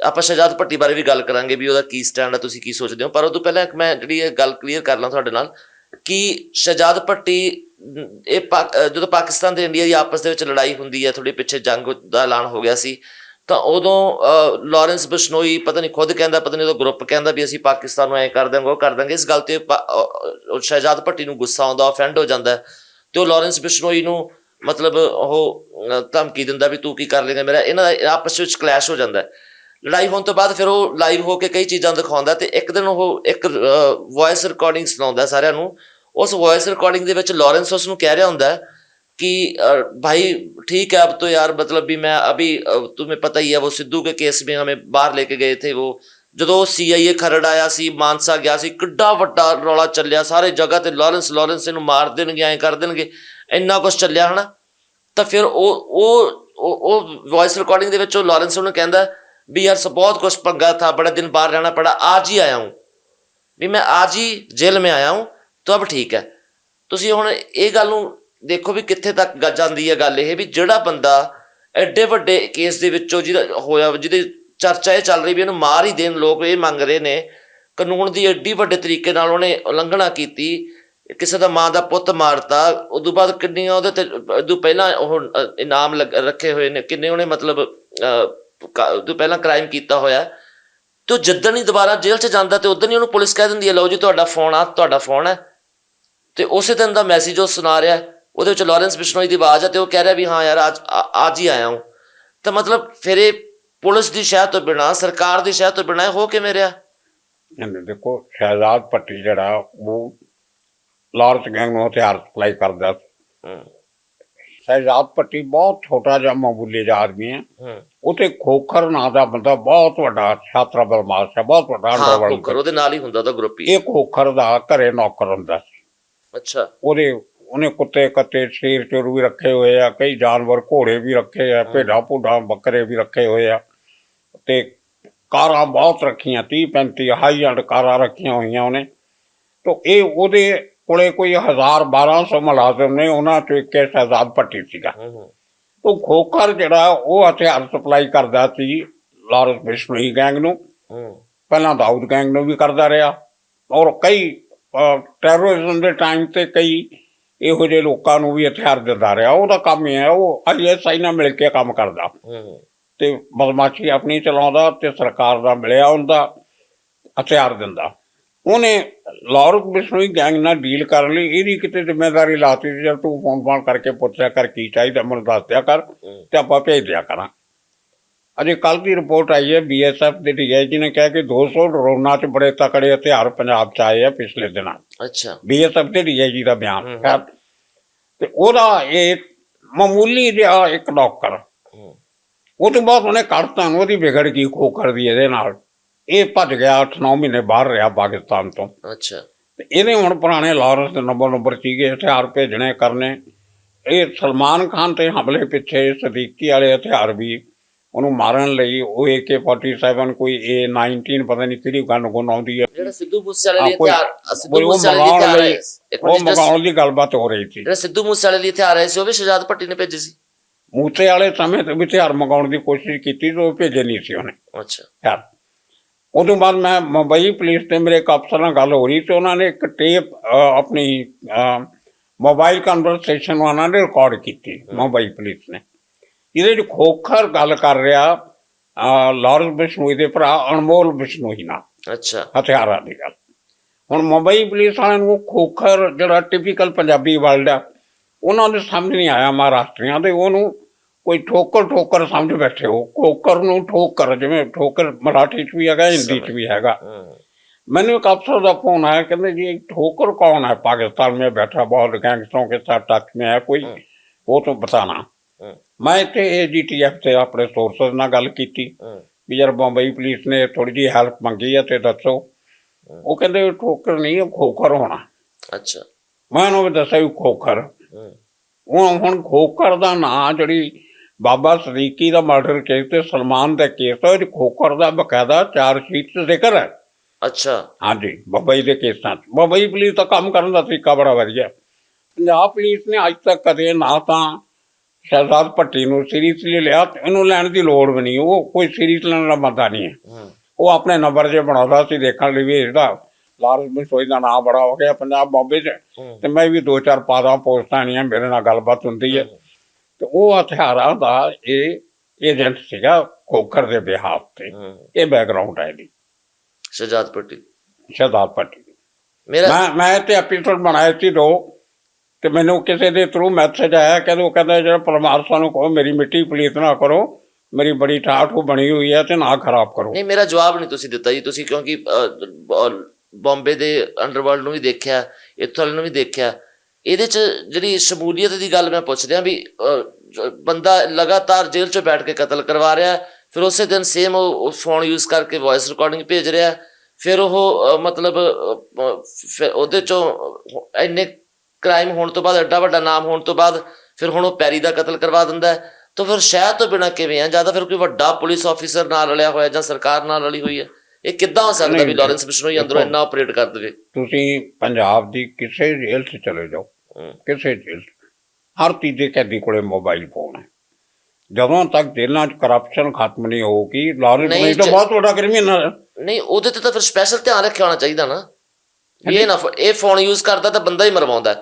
ਆਪਾਂ ਸ਼ਹਿਜਾਦ ਭੱਟੀ ਬਾਰੇ ਵੀ ਗੱਲ ਕਰਾਂਗੇ ਵੀ ਉਹਦਾ ਕੀ ਸਟੈਂਡ ਹੈ ਤੁਸੀਂ ਕੀ ਸੋਚਦੇ ਹੋ? ਪਰ ਉਹ ਤੋਂ ਪਹਿਲਾਂ ਇੱਕ ਮੈਂ ਜਿਹੜੀ ਇਹ ਗੱਲ ਕਲੀਅਰ ਕਰ ਲਾਂ ਤੁਹਾਡੇ ਨਾਲ ਕਿ ਸ਼ਹਿਜਾਦ ਭੱਟੀ ਨ- ਇਹ ਪਾਕ- ਅ, ਜਦੋਂ ਪਾਕਿਸਤਾਨ ਤੇ ਇੰਡੀਆ ਦੀ ਆਪਸ ਦੇ ਵਿੱਚ ਲੜਾਈ ਹੁੰਦੀ ਹੈ ਥੋੜੀ ਪਿੱਛੇ ਜੰਗ ਦਾ ਐਲਾਨ ਹੋ ਗਿਆ ਸੀ ਤਾਂ ਉਦੋਂ ਅ, ਲਾਰੈਂਸ ਬਿਸ਼ਨੋਈ ਪਤਾ ਨਹੀਂ ਖੁਦ ਕਹਿੰਦਾ ਪਤਾ ਨਹੀਂ ਉਹਦਾ ਗਰੁੱਪ ਕਹਿੰਦਾ ਵੀ ਅਸੀਂ ਪਾਕਿਸਤਾਨ ਨੂੰ ਐ ਕਰ ਦਾਂਗੇ ਉਹ ਕਰ ਦਾਂਗੇ ਇਸ ਗੱਲ ਤੇ ਪਾ- ਸ਼ਹਿਜਾਦ ਭੱਟੀ ਨੂੰ ਗੁੱਸਾ ਆਉਂਦਾ ਅਫੈਂਡ ਹੋ ਜਾਂਦਾ ਹੈ। ਤੇ ਉਹ ਲਾਰੈਂਸ ਬਿਸ਼ਨੋਈ ਨੂੰ ਮਤਲਬ ਉਹ ਧਮਕੀ ਦਿੰਦਾ ਵੀ ਤੂੰ ਕੀ ਕਰ ਲੇਗਾ ਮੇਰਾ ਇਹਨਾਂ ਦਾ ਆਪਸ ਵਿੱਚ ਕਲੈਸ਼ ਹੋ ਜਾਂਦਾ ਲੜਾਈ ਹੋਣ ਤੋਂ ਬਾਅਦ ਫਿਰ ਉਹ ਲਾਈਵ ਹੋ ਕੇ ਕਈ ਚੀਜ਼ਾਂ ਦਿਖਾਉਂਦਾ ਤੇ ਇੱਕ ਦਿਨ ਉਹ ਇੱਕ ਵੌਇਸ ਰਿਕਾਰਡਿੰਗ ਸੁਣਾਉਂਦਾ ਸਾਰਿਆਂ ਨੂੰ। ਉਸ ਵੌਇਸ ਰਿਕਾਰਡਿੰਗ ਦੇ ਵਿੱਚ ਲਾਰੈਂਸ ਉਸ ਨੂੰ ਕਹਿ ਰਿਹਾ ਹੁੰਦਾ ਹੈ कि अ, भाई ठीक है अब तो यार मतलब भी मैं अभी अ, तुम्हें पता ही है वो सिद्धू के केस में हमें बाहर लेके गए थे वो ਜਦੋਂ ਸੀਆਈਏ ਖਰੜ ਆਇਆ ਸੀ ਮਾਨਸਾ ਗਿਆ ਸੀ ਕਿੱਡਾ ਵੱਡਾ ਰੌਲਾ ਚੱਲਿਆ ਸਾਰੇ ਜਗ੍ਹਾ ਤੇ ਲਾਰੈਂਸ ਲਾਰੈਂਸ ਇਹਨੂੰ ਮਾਰ ਦੇਣਗੇ ਐਂ ਕਰ ਦੇਣਗੇ ਇੰਨਾ ਕੁਝ ਚੱਲਿਆ ਹਨਾ ਤਾਂ ਫਿਰ ਉਹ ਉਹ ਉਹ- ਉਹ ਵੌਇਸ ਰਿਕਾਰਡਿੰਗ ਦੇ ਵਿੱਚ ਉਹ ਲਾਰੈਂਸ ਨੂੰ ਕਹਿੰਦਾ ਵੀ ਯਾਰ ਸ ਬਹੁਤ ਕੁਝ ਪੰਗਾ ਥਾ बड़ा दिन बाहर रहना पड़ा आज ही आया हूँ ਵੀ ਮੈਂ आज ही जेल में आया हूँ तो अब ठीक है ਤੁਸੀਂ ਹੁਣ ਇਹ ਗੱਲ ਨੂੰ ਦੇਖੋ ਵੀ ਕਿੱਥੇ ਤੱਕ ਗ- ਜਾਂਦੀ ਹੈ ਗੱਲ ਇਹ ਵੀ ਜਿਹੜਾ ਬੰਦਾ ਐਡੇ ਵੱਡੇ ਕੇਸ ਦੇ ਵਿੱਚੋਂ ਜਿਹਦਾ ਹੋਇਆ, ਜਿਹਦੇ ਚਰਚਾ ਇਹ ਚੱਲ ਰਹੀ ਵੀ ਇਹਨੂੰ ਮਾਰ ਹੀ ਦੇਣ, ਲੋਕ ਇਹ ਮੰਗ ਰਹੇ ਨੇ, ਕਾਨੂੰਨ ਦੀ ਐਡੀ ਵੱਡੇ ਤਰੀਕੇ ਨਾਲ ਉਹਨੇ ਉਲੰਘਣਾ ਕੀਤੀ, ਕਿਸੇ ਦਾ ਮਾਂ ਦਾ ਪੁੱਤ ਮਾਰਤਾ, ਉਦੋਂ ਬਾਅਦ ਕਿੰਨੀਆਂ ਉਹਦੇ ਤੇ, ਉਦੋਂ ਪਹਿਲਾਂ ਉਹ ਇਨਾਮ ਲੱਗ- ਰੱਖੇ ਹੋਏ ਨੇ, ਕਿੰਨੇ ਉਹਨੇ ਮਤਲਬ ਉਦੋਂ ਪਹਿਲਾਂ ਕ੍ਰਾਈਮ ਕੀਤਾ ਹੋਇਆ। ਤੇ ਉਹ ਜਿੱਦਣ ਹੀ ਦੁਬਾਰਾ ਜੇਲ੍ਹ 'ਚ ਜਾਂਦਾ ਤੇ ਉਦੋਂ ਹੀ ਉਹਨੂੰ ਪੁਲਿਸ ਕਹਿ ਦਿੰਦੀ ਹੈ, ਲਓ ਜੀ, ਤੁਹਾਡਾ ਫੋਨ ਆ, ਤੁਹਾਡਾ ਫੋਨ ਹੈ। ਤੇ ਉਸੇ ਦਿਨ ਦਾ ਮੈਸੇਜ ਉਹ ਸੁਣਾ ਰਿਹਾ। ਉਹਦੇ ਵਿੱਚ ਲਾਰੈਂਸ ਬਿਸ਼ਨੋਈ ਦੀ ਆਵਾਜ਼ ਹੈ ਤੇ ਉਹ ਕਹਿ ਰਿਹਾ ਵੀ ਹਾਂ ਯਾਰ ਅੱਜ ਆ- ਅੱਜ ਹੀ ਆਇਆ ਹੂੰ। ਤਾਂ ਮਤਲਬ ਫਿਰ ਇਹ ਪੁਲਿਸ ਦੀ ਸ਼ਹਿ ਤੋਂ ਬਿਨਾ ਸਰਕਾਰ ਦੀ ਸ਼ਹਿ ਤੋਂ ਬਿਨਾ ਹੋ ਕਿਵੇਂ ਰਿਹਾ? ਇਹਨੇ ਦੇਖੋ ਸ਼ਹਿਜ਼ਾਦ ਪੱਟੀ ਜਿਹੜਾ ਉਹ ਲਾਰੈਂਸ ਗੈਂਗ ਨੂੰ ਹਥਿਆਰ ਸਪਲਾਈ ਕਰਦਾ ਸ਼ਹਿਜ਼ਾਦ ਪੱਟੀ ਬਹੁਤ ਛੋਟਾ ਜਿਹਾ ਮਾਮੂਲੀ ਜਿਹਾ ਆਦਮੀ ਹੈ। ਉਤੇ ਖੋਖਰ ਨਾਂ ਦਾ ਬੰਦਾ ਬਹੁਤ ਵੱਡਾ ਛਾਤਰਾ ਬਦਮਾਸ਼ ਹੈ ਬਹੁਤ ਵੱਡਾ ਹਾਂ ਅੰਡਰਵਰਲਡ ਉਹਦੇ ਨਾਲ ਹੀ ਹੁੰਦਾ ਉਹਦਾ ਗਰੁੱਪ ਹੀ। ਇਹ ਖੋਖਰ ਦਾ ਘਰੇ ਨੌਕਰ ਹੁੰਦਾ ਸੀ। ਅੱਛਾ। ਉਹਦੇ ਉਹਨੇ ਕੁੱਤੇ ਕੱਤੇ ਸ਼ੇਰ ਚੋਰ ਵੀ ਰੱਖੇ ਹੋਏ ਆ ਕਈ ਜਾਨਵਰ ਘੋੜੇ ਵੀ ਰੱਖੇ ਆ ਭੇਡਾਂ ਭੂਡਾਂ ਬੱਕਰੇ ਵੀ ਰੱਖੇ ਹੋਏ ਆ। ਤੇ ਕਾਰਾਂ ਬਹੁਤ ਰੱਖੀਆਂ 30 35 ਹਾਈ ਐਂਡ ਕਾਰਾਂ ਰੱਖੀਆਂ ਹੋਈਆਂ ਉਹਨੇ। ਤੋਂ ਇਹ ਉਹਦੇ ਕੋਲੇ ਕੋਈ 1000 1200 ਮੁਲਾਜ਼ਮ ਨੇ ਉਹਨਾਂ ਚੋਂ ਇੱਕ ਸ਼ਹਿਜ਼ਾਦ ਭੱਟੀ ਸੀਗਾ। ਉਹ ਖੋਖਰ ਜਿਹੜਾ ਉਹ ਹਥਿਆਰ ਸਪਲਾਈ ਕਰਦਾ ਸੀ ਲਾਰੈਂਸ ਬਿਸ਼ਨੋਈ ਗੈਂਗ ਨੂੰ। ਪਹਿਲਾਂ ਦਾਊਦ ਗੈਂਗ ਨੂੰ ਵੀ ਕਰਦਾ ਰਿਹਾ। ਔਰ ਕਈ ਟੈਰਰਿਜ਼ਮ ਦੇ ਟਾਈਮ ਤੇ ਕਈ ਇਹੋ ਜਿਹੇ ਲੋਕਾਂ ਨੂੰ ਵੀ ਹਥਿਆਰ ਦਿੰਦਾ ਰਿਹਾ। ਉਹਦਾ ਕੰਮ ਇਹ ਹੈ ਉਹ ਆਈਐਸਆਈ ਨਾਲ ਮਿਲ ਕੇ ਕੰਮ ਕਰਦਾ। ਹੂੰ। ਹੂੰ ਤੇ ਬਦਮਾਸ਼ੀ ਆਪਣੀ ਚਲਾਉਂਦਾ ਤੇ ਸਰਕਾਰ ਦਾ ਮਿਲਿਆ ਉਹਦਾ ਹਥਿਆਰ ਦਿੰਦਾ। ਉਹਨੇ ਲਾਰੈਂਸ ਬਿਸ਼ਨੋਈ ਗੈਂਗ ਨਾਲ ਡੀਲ ਕਰਨ ਲਈ ਇਹਦੀ ਕਿਤੇ ਜ਼ਿੰਮੇਵਾਰੀ ਲਾਤੀ ਜਦ ਤੂੰ ਫੋਨ ਫਾਨ ਕਰਕੇ ਪੁੱਛਿਆ ਕਰ ਕੀ ਚਾਹੀਦਾ ਮੈਨੂੰ ਦੱਸ ਦਿਆ ਕਰ ਹੂੰ। ਤੇ ਆਪਾਂ ਭੇਜ ਦਿਆ ਕਰਾਂ। ਅਜੇ ਕੱਲ ਦੀ ਰਿਪੋਰਟ ਆਈ ਹੈ ਬੀਐਸਐਫ ਦੇ ਡੀਆਈਜੀ ਨੇ ਕਿਹਾ ਕਿ 200 ਡਰੋਨਾਂ 'ਚ ਬੜੇ ਤਕੜੇ ਹਥਿਆਰ ਪੰਜਾਬ 'ਚ ਆਏ ਆ ਪਿਛਲੇ ਦਿਨਾਂ ਅੱਛਾ। ਬੀਐਸਐਫ ਦੇ ਡੀਆਈਜੀ ਦਾ ਬਿਆਨ ਤੇ ਉਹਦਾ ਇਹ ਮਾਮੂਲੀ ਜਿਹਾ ਇੱਕ ਨੌਕਰ ਉਹ ਤੋਂ ਬਾਅਦ ਉਹਨੇ ਕੱਢਤਾ ਨੂੰ ਉਹਦੀ ਵਿਗੜ ਗਈ ਖੋਖਰ ਦੀ ਇਹਦੇ ਨਾਲ। ਇਹ ਭੱਜ ਗਿਆ 8-9 ਮਹੀਨੇ ਬਾਹਰ ਰਿਹਾ ਪਾਕਿਸਤਾਨ ਤੋਂ। ਅੱਛਾ। ਤੇ ਇਹਨੇ ਹੁਣ ਪੁਰਾਣੇ ਲਾਰੈਂਸ ਦੇ ਨੰਬਰ ਨੰਬਰ ਸੀਗੇ ਹਥਿਆਰ ਭੇਜਣੇ ਕਰਨੇ। ਇਹ ਸਲਮਾਨ ਖਾਨ ਤੇ ਹਮਲੇ ਪਿੱਛੇ ਸਦੀਕੀ ਵਾਲੇ ਹਥਿਆਰ ਵੀ ਉਹਨੂੰ ਮਾਰਨ ਲਈ ਉਹ AK47 ਕੋਈ A19 ਪਤਾ ਨਹੀਂ ਕਿਹੜੀ ਗਨ ਗੁਣ ਆਉਂਦੀ ਹੈ ਜਿਹੜਾ ਸਿੱਧੂ ਮੂਸੇਵਾਲੇ ਹਾਂ, ਕੋਈ- ਹਥਿਆਰ ਸਿੱਧੂ ਮੂਸੇਵਾਲੇ ਹਥਿਆਰ ਉਹ ਮੰਗਾਉਣ ਦੀ ਗੱਲਬਾਤ ਹੋ ਰਹੀ ਸੀ। ਜਿਹੜਾ ਸਿੱਧੂ ਮੂਸੇਵਾਲੇ ਲਈ ਹਥਿਆਰ ਆਏ ਸੀ ਉਹ ਵੀ ਸ਼ਹਜ਼ਾਦ ਭੱਟੀ ਨੇ ਭੇਜੇ ਸੀ। ਮੂਸੇ ਵਾਲੇ ਸਮੇਂ ਤੇ ਹਥਿਆਰ ਮੰਗਾਉਣ ਦੀ ਕੋਸ਼ਿਸ਼ ਕੀਤੀ ਤੇ ਉਹ ਭੇਜੇ ਨਹੀਂ ਸੀ ਉਹਨੇ। ਅੱਛਾ। ਯਾਰ ਉਦੋਂ ਬਾਅਦ ਮੈਂ ਮੁੰਬਈ ਪੁਲਿਸ ਤੇ ਮੇਰੇ ਇੱਕ ਅਫਸਰ ਨਾਲ ਗੱਲ ਹੋ ਰਹੀ ਤੇ ਉਹਨਾਂ ਨੇ ਇੱਕ ਟੇਪ ਆਪਣੀ ਮੋਬਾਈਲ ਕਨਵਰਸੇਸ਼ਨ ਉਹਨਾਂ ਨੇ ਰਿਕਾਰਡ ਕੀਤੀ ਮੁੰਬਈ ਪੁਲਿਸ ਨੇ। ਇਹਦੇ ਵਿੱਚ ਖੋਖਰ ਗੱਲ ਕਰ ਰਿਹਾ ਅਹ, ਲਾਰੈਂਸ ਬਿਸ਼ਨੋਈ ਦੇ ਭਰਾ ਅਨਮੋਲ ਬਿਸ਼ਨੋਈ ਨਾਲ ਅੱਛਾ ਹਥਿਆਰਾਂ ਦੀ ਗੱਲ ਹੁਣ ਮੁੰਬਈ ਪੁਲਿਸ ਵਾਲਿਆਂ ਨੂੰ ਖੋਖਰ ਜਿਹੜਾ ਟਿਪੀਕਲ ਪੰਜਾਬੀ ਵਰਲਡ ਆ ਉਹਨਾਂ ਦੇ ਸਮਝ ਨਹੀਂ ਆਇਆ ਮਹਾਰਾਸ਼ਟਰੀਆਂ ਦੇ ਉਹਨੂੰ ਕੋਈ ਠੋਕਰ ਠੋਕਰ ਸਮਝ ਬੈਠੇ ਹੋ ਖੋਖਰ ਨੂੰ ਠੋਕਰ ਜਿਵੇਂ ਠੋਕਰ ਮਰਾਠੀ 'ਚ ਵੀ ਹੈਗਾ ਹਿੰਦੀ 'ਚ ਵੀ ਹੈਗਾ ਹੂੰ मैंने एक अफसर का फोन आया कहते जी एक ठोकर कौन है पाकिस्तान में बैठा बहुत गैंगस्टरों के साथ टच में है कोई वो तो बताना ਹੂੰ ਮੈਂ ਇੱਥੇ ਏਜੀਟੀਐਫ ਤੇ ਆਪਣੇ ਸੋਰਸਸ ਨਾਲ ਗੱਲ ਕੀਤੀ। ਵੀ ਯਾਰ ਬੰਬਈ ਪੁਲਿਸ ਨੇ ਥੋੜੀ ਜਿਹੀ ਹੈਲਪ ਮੰਗੀ ਹੈ ਤੇ ਦੱਸੋ। ਉਹ ਕਹਿੰਦੇ ਠੋਕਰ ਨਹੀਂ ਇਹ ਖੋਖਰ ਹੋਣਾ। ਅੱਛਾ। ਮੈਂ ਉਹਨੂੰ ਦੱਸਿਆ ਵੀ ਖੋਖਰ। ਉਹ ਹੁਣ ਖੋਖਰ ਦਾ ਨਾਂ ਜਿਹੜੀ ਬਾਬਾ ਸਦੀਕੀ ਦਾ ਮਰਡਰ ਕੇਸ ਤੇ ਸਲਮਾਨ ਦਾ ਕੇਸ ਉਹ ਖੋਖਰ ਦਾ ਬਕਾਇਦਾ ਚਾਰ ਸ਼ੀਟ 'ਚ ਜ਼ਿਕਰ ਹੈ। ਅੱਛਾ। ਹਾਂਜੀ ਬੰਬਈ ਦੇ ਕੇਸਾਂ 'ਚ। ਬੰਬਈ ਪੁਲਿਸ ਦਾ ਕੰਮ ਕਰਨ ਦਾ ਤਰੀਕਾ ਬੜਾ ਵਧੀਆ। ਪੰਜਾਬ ਪੁਲਿਸ ਨੇ ਅੱਜ ਤੱਕ ਕਦੇ ਨਾ ਤਾਂ ਸ਼ਹਿਜ਼ਾਦ ਭੱਟੀ ਨੂੰ ਸੀਰੀਅਸਲੀ ਲਿਆ ਤੇ ਇਹਨੂੰ ਲੈਣ ਦੀ ਲੋੜ ਵੀ ਨਹੀਂ ਉਹ ਕੋਈ ਸੀਰੀਅਸ ਲੈਣ ਦਾ ਬੰਦਾ ਨਹੀਂ ਹੈ। ਉਹ ਆਪਣੇ ਨੰਬਰ ਜੇ ਬਣਾਉਂਦਾ ਸੀ ਦੇਖਣ ਲਈ ਵੀ ਇਹਦਾ ਲਾਰੈਂਸ ਬਿਸ਼ਨੋਈ ਦਾ ਨਾਮ ਬੜਾ ਹੋ ਗਿਆ ਪੰਜਾਬ ਬੰਬੇ 'ਚ। ਤੇ ਮੈਂ ਵੀ ਦੋ ਚਾਰ ਪਾਦਾ ਪੋਸਟਾਂ ਨਹੀਂ ਮੇਰੇ ਨਾਲ ਗੱਲਬਾਤ ਹੁੰਦੀ ਹੈ। ਤੇ ਉਹ ਹਥਿਆਰਾਂ ਦਾ ਇਹ ਏਜੰਟ ਸੀਗਾ ਖੋਖਰ ਦੇ ਬਿਹਾਫ ਤੇ। ਇਹ ਬੈਕਗ੍ਰਾਉਂਡ ਹੈ ਇਹਦੀ। ਸ਼ਹਜ਼ਾਦ ਭੱਟੀ। ਸ਼ਹਿਜ਼ਾਦ ਭੱਟੀ। ਮੇਰਾ ਮੈਂ ਮੈਂ ਤੇ ਐਪੀਸੋਡ ਬਣਾਏ ਸੀ ਦੋ। ਤੇ ਮੈਨੂੰ ਕਿਸੇ ਦੇ ਥਰੂ ਮੈਸੇਜ ਆਇਆ ਕਿ ਉਹ ਕਹਿੰਦਾ ਜਿਹੜਾ ਪਰਮਾਰਸਾ ਨੂੰ ਕਹੋ ਮੇਰੀ ਮਿੱਟੀ ਪਲੀਤ ਨਾ ਕਰੋ ਮੇਰੀ ਬੜੀ ਠਾਠ ਬਣੀ ਹੋਈ ਹੈ ਤੇ ਨਾ ਖਰਾਬ ਕਰੋ। ਨਹੀਂ ਮੇਰਾ ਜਵਾਬ ਨਹੀਂ ਤੁਸੀਂ ਦਿੱਤਾ ਜੀ। ਤੁਸੀਂ ਕਿਉਂਕਿ ਅਹ, ਬੰਬੇ ਦੇ ਅੰਡਰਵਰਲਡ ਨੂੰ ਵੀ ਦੇਖਿਆ ਇੱਥੋਂ ਵਾਲੇ ਨੂੰ ਵੀ ਦੇਖਿਆ। ਇਹਦੇ ਚ ਜਿਹੜੀ ਸ਼ਮੂਲੀਅਤ ਦੀ ਗੱਲ ਮੈਂ ਪੁੱਛ ਰਿਹਾ ਵੀ ਬੰਦਾ ਲਗਾਤਾਰ ਜੇਲ੍ਹ 'ਚ ਬੈਠ ਕੇ ਕਤਲ ਕਰਵਾ ਰਿਹਾ ਫਿਰ ਉਸੇ ਦਿਨ ਸੇਮ ਉਹ ਫੋਨ ਯੂਜ਼ ਕਰਕੇ ਵੌਇਸ ਰਿਕਾਰਡਿੰਗ ਭੇਜ ਰਿਹਾ ਫਿਰ ਉਹ ਮਤਲਬ ਉਹਦੇ ਚੋਂ ਇੰਨੇ ਕ੍ਰਾਈਮ ਹੋਣ ਤੋਂ ਬਾਅਦ ਐਡਾ ਵੱਡਾ ਨਾਮ ਹੋਣ ਤੋਂ ਬਾਅਦ ਫਿਰ ਹੁਣ ਉਹ ਪੈਰੀ ਦਾ ਕਤਲ ਕਰਵਾ ਦਿੰਦਾ ਹੈ। ਤਾਂ ਫਿਰ ਸ਼ਹਿਰ ਤੋਂ ਬਿਨਾਂ ਕਿਵੇਂ ਆ? ਜ਼ਿਆਦਾ ਫਿਰ ਕੋਈ ਵੱਡਾ ਪੁਲਿਸ ਆਫੀਸਰ ਨਾਲ ਰਲਿਆ ਹੋਇਆ ਜਾਂ ਸਰਕਾਰ ਨਾਲ ਰਲੀ ਹੋਈ ਹੈ ਇਹ ਕਿੱਦਾਂ ਹੋ ਸਕਦਾ ਵੀ ਲਾਰੈਂਸ ਬਿਸ਼ਨੋਈ ਅੰਦਰੋਂ ਇੰਨਾ ਆਪਰੇਟ ਕਰ ਦੇਵੇ? ਤੁਸੀਂ ਪੰਜਾਬ ਦੀ ਕਿਸੇ ਜੇਲ੍ਹ 'ਚ ਚਲੇ ਜਾਓ। ਕਿਸੇ ਜੇਲ੍ਹ। ਹਰ ਤੀਜੇ ਕੈਦੀ ਕੋਲੇ ਮੋਬਾਈਲ ਫੋਨ ਹੈ। ਜਦੋਂ ਤੱਕ ਜੇਲ੍ਹਾਂ 'ਚ ਕਰਪਸ਼ਨ ਖਤਮ ਨਹੀਂ ਹੋਊਗੀ ਲਾਰੈਂਸ ਬਿਸ਼ਨੋਈ ਤਾਂ ਬਹੁਤ ਵੱਡਾ ਕ੍ਰਿਮੀਨਲ ਨਹੀਂ ਉਹਦੇ ਤੇ ਤਾਂ ਫਿਰ ਸਪੈਸ਼ਲ ਧਿਆਨ ਰੱਖਿਆ ਹੋਣਾ ਚਾਹੀਦਾ ਨਾ। ਇਹ ਨਾ ਇਹ ਫੋਨ ਯੂਜ਼ ਕਰਦਾ ਤਾਂ ਬੰਦਾ ਹੀ ਮਰਵਾਉਂਦਾ।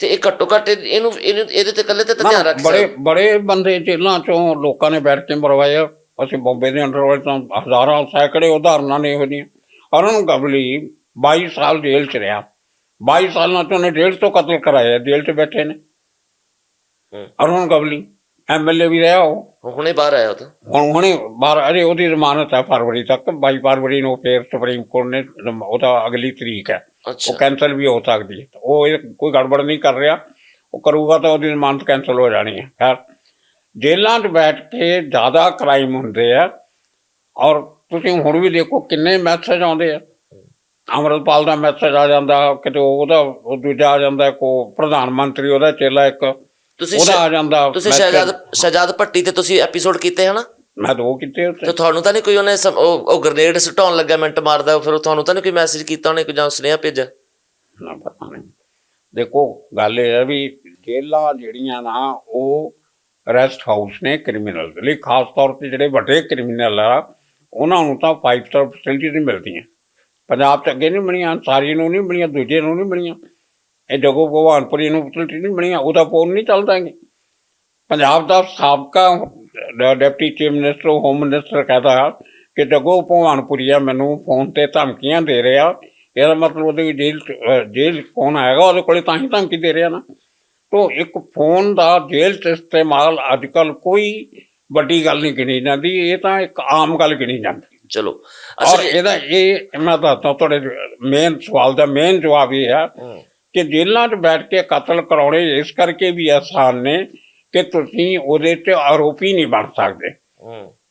ਤੇ ਇਹ ਘੱਟੋ ਘੱਟ ਇਹ- ਇਹਨੂੰ ਇਹਨੂੰ- ਇਹਦੇ ਤੇ ਇਕੱਲੇ ਤੇ ਤਾਂ ਧਿਆਨ ਰੱਖ ਬੜੇ ਸਕਦਾ ਬੜੇ ਬੰਦੇ ਜੇਲ੍ਹਾਂ 'ਚੋਂ ਲੋਕਾਂ ਨੇ ਬੈਠ ਕੇ ਮਰਵਾਏ ਆ। ਅਸੀਂ ਬੰਬੇ ਦੇ ਅੰਡਰਵਰਲਡ ਤੋਂ ਹਜ਼ਾਰਾਂ ਸੈਂਕੜੇ ਉਦਾਹਰਨਾਂ ਨੇ ਇਹੋ ਜਿਹੀਆਂ ਅਰੁਣ ਗਵਲੀ 22 ਸਾਲ ਜੇਲ੍ਹ 'ਚ ਰਿਹਾ 22 ਸਾਲਾਂ 'ਚ ਉਹਨੇ ਡੇਢ ਤੋਂ ਕਤਲ ਕਰਾਏ ਆ, ਜੇਲ੍ਹ 'ਚ ਬੈਠੇ ਨੇ ਹੂੰ। ਅਰੁਣ ਗਵਲੀ ਐਮਐਲਏ ਵੀ ਰਿਹਾ ਉਹ। ਹੁਣੇ ਬਾਹਰ ਆਇਆ ਉਹ ਤਾਂ। ਹੁਣ ਹੁਣੇ ਬਾਹਰ ਅਜੇ ਉਹਦੀ ਜ਼ਮਾਨਤ ਹੈ ਫਰਵਰੀ ਤੱਕ। 22 ਫਰਵਰੀ ਨੂੰ ਫੇਰ ਸੁਪਰੀਮ ਕੋਰਟ ਨੇ ਉਹਦਾ ਅਗਲੀ ਤਰੀਕ ਹੈ। ਅੱਛਾ। ਉਹ ਕੈਂਸਲ ਵੀ ਹੋ ਸਕਦੀ ਹੈ। ਉਹ ਇਹ ਕੋਈ ਗੜਬੜ ਨਹੀਂ ਕਰ ਰਿਹਾ। ਉਹ ਕਰੂਗਾ ਤਾਂ ਉਹਦੀ ਜ਼ਮਾਨਤ ਕੈਂਸਲ ਹੋ ਜਾਣੀ ਹੈ। ਖੈਰ ਜੇਲ੍ਹਾਂ 'ਚ ਬੈਠ ਕੇ ਜ਼ਿਆਦਾ ਕ੍ਰਾਈਮ ਹੁੰਦੇ ਆ। ਔਰ ਤੁਸੀਂ ਹੁਣ ਵੀ ਦੇਖੋ ਕਿੰਨੇ ਮੈਸੇਜ ਆਉਂਦੇ ਆ। ਅਮਰਪਾਲ ਦਾ ਮੈਸੇਜ ਆ ਜਾਂਦਾ ਕਿਤੇ ਉਹਦਾ ਉਹ ਦੂਜਾ ਆ ਜਾਂਦਾ ਕੋ ਪ੍ਰਧਾਨ ਮੰਤਰੀ ਉਹਦਾ ਚੇਲਾ ਇੱਕ ਤੁਸੀਂ ਉਹਦਾ ਆ ਜਾਂਦਾ ਤੁਸੀਂ message। ਸ਼ਹਿਜਾਦ ਸ਼ਹਿਜਾਦ ਭੱਟੀ ਤੇ ਤੁਸੀਂ ਐਪੀਸੋਡ ਕੀਤੇ ਹਨਾ? ਮੈਂ ਦੋ ਕੀਤੇ ਉੱਤੇ ਤੇ ਤੁਹਾਨੂੰ ਤਾਂ ਨਹੀਂ ਕੋਈ ਉਹਨੇ ਸਮ- ਉਹ ਉਹ ਗ੍ਰਨੇਡ ਸੁਟਾਉਣ ਲੱਗਾ ਮਿੰਟ ਮਾਰਦਾ ਫਿਰ ਉਹ ਤੁਹਾਨੂੰ ਤਾਂ ਨਹੀਂ ਕੋਈ ਮੈਸੇਜ ਕੀਤਾ ਉਹਨੇ ਕੋਈ ਜਾਂ ਸੁਨੇਹਾ ਭੇਜਿਆ? ਨਾ ਪਤਾ ਨਹੀਂ। ਦੇਖੋ ਗੱਲ ਇਹ ਹੈ ਵੀ ਜੇਲਾਂ ਜਿਹੜੀਆਂ ਨਾ ਉਹ ਰੈਸਟ ਹਾਊਸ ਨੇ ਕ੍ਰਿਮੀਨਲ ਲਈ। ਖਾਸ ਤੌਰ ਤੇ ਜਿਹੜੇ ਵੱਡੇ ਕ੍ਰਿਮੀਨਲ ਆ ਉਹਨਾਂ ਨੂੰ ਤਾਂ ਫਾਈਵ ਸਟਾਰ ਫੈਸਿਲਿਟੀ ਨਹੀਂ ਮਿਲਦੀਆਂ। ਪੰਜਾਬ ਚ ਅੱਗੇ ਨਹੀਂ ਬਣੀਆਂ ਸਾਰੀ ਨੂੰ ਨਹੀਂ ਬਣੀਆਂ ਦੂਜੇ ਨੂੰ ਨਹੀਂ ਬਣੀਆਂ। ਇਹ ਜਗੋ ਭਗਵਾਨਪੁਰੀ ਨੂੰ ਫੈਸਿਲਿਟੀ ਨਹੀਂ ਬਣੀਆਂ? ਉਹਦਾ ਫੋਨ ਨਹੀਂ ਚੱਲਦਾ ਹੈਗੇ। ਪੰਜਾਬ ਦਾ ਸਾਬਕਾ deputy chief minister home minister ਕਹਦਾ ਕਿ ਜਗੋ ਭਗਵਾਨਪੁਰੀਆ ਮੈਨੂੰ ਫੋਨ ਤੇ ਧਮਕੀਆਂ ਦੇ ਰਿਹਾ। ਇਹਦਾ ਮਤਲਬ ਉਹਦੇ ਅਹ, ਜੇਲ੍ਹ ਕੌਣ ਆਏਗਾ ਉਹਦੇ ਕੋਲੇ ਤਾਂ ਹੀ ਧਮਕੀ ਦੇ ਰਿਹਾ ਨਾ। ਤੋ ਇੱਕ ਫੋਨ ਦਾ ਜੇਲ੍ਹ 'ਚ ਇਸਤੇਮਾਲ ਅੱਜ ਕੱਲ ਕੋਈ ਵੱਡੀ ਗੱਲ ਨਹੀਂ ਗਿਣੀ ਜਾਂਦੀ। ਇਹ ਤਾਂ ਇੱਕ ਆਮ ਗੱਲ ਗਿਣੀ ਜਾਂਦੀ। ਚਲੋ ਔਰ ਇਹਦਾ ਇਹ ਮੈਂ ਦੱਸਦਾ ਤੁਹਾਡੇ ਮੇਨ ਸਵਾਲ ਦਾ ਮੇਨ ਜਵਾਬ ਇਹ ਹੂੰ, ਕਿ ਜੇਲ੍ਹਾਂ 'ਚ ਬੈਠ ਕੇ ਕਤਲ ਕਰਾਉਣੇ ਇਸ ਕਰਕੇ ਵੀ ਆਸਾਨ ਨੇ ਕਿ ਤੁਸੀਂ ਉਹਦੇ 'ਤੇ ਆਰੋਪੀ ਨਹੀਂ ਬਣ ਸਕਦੇ।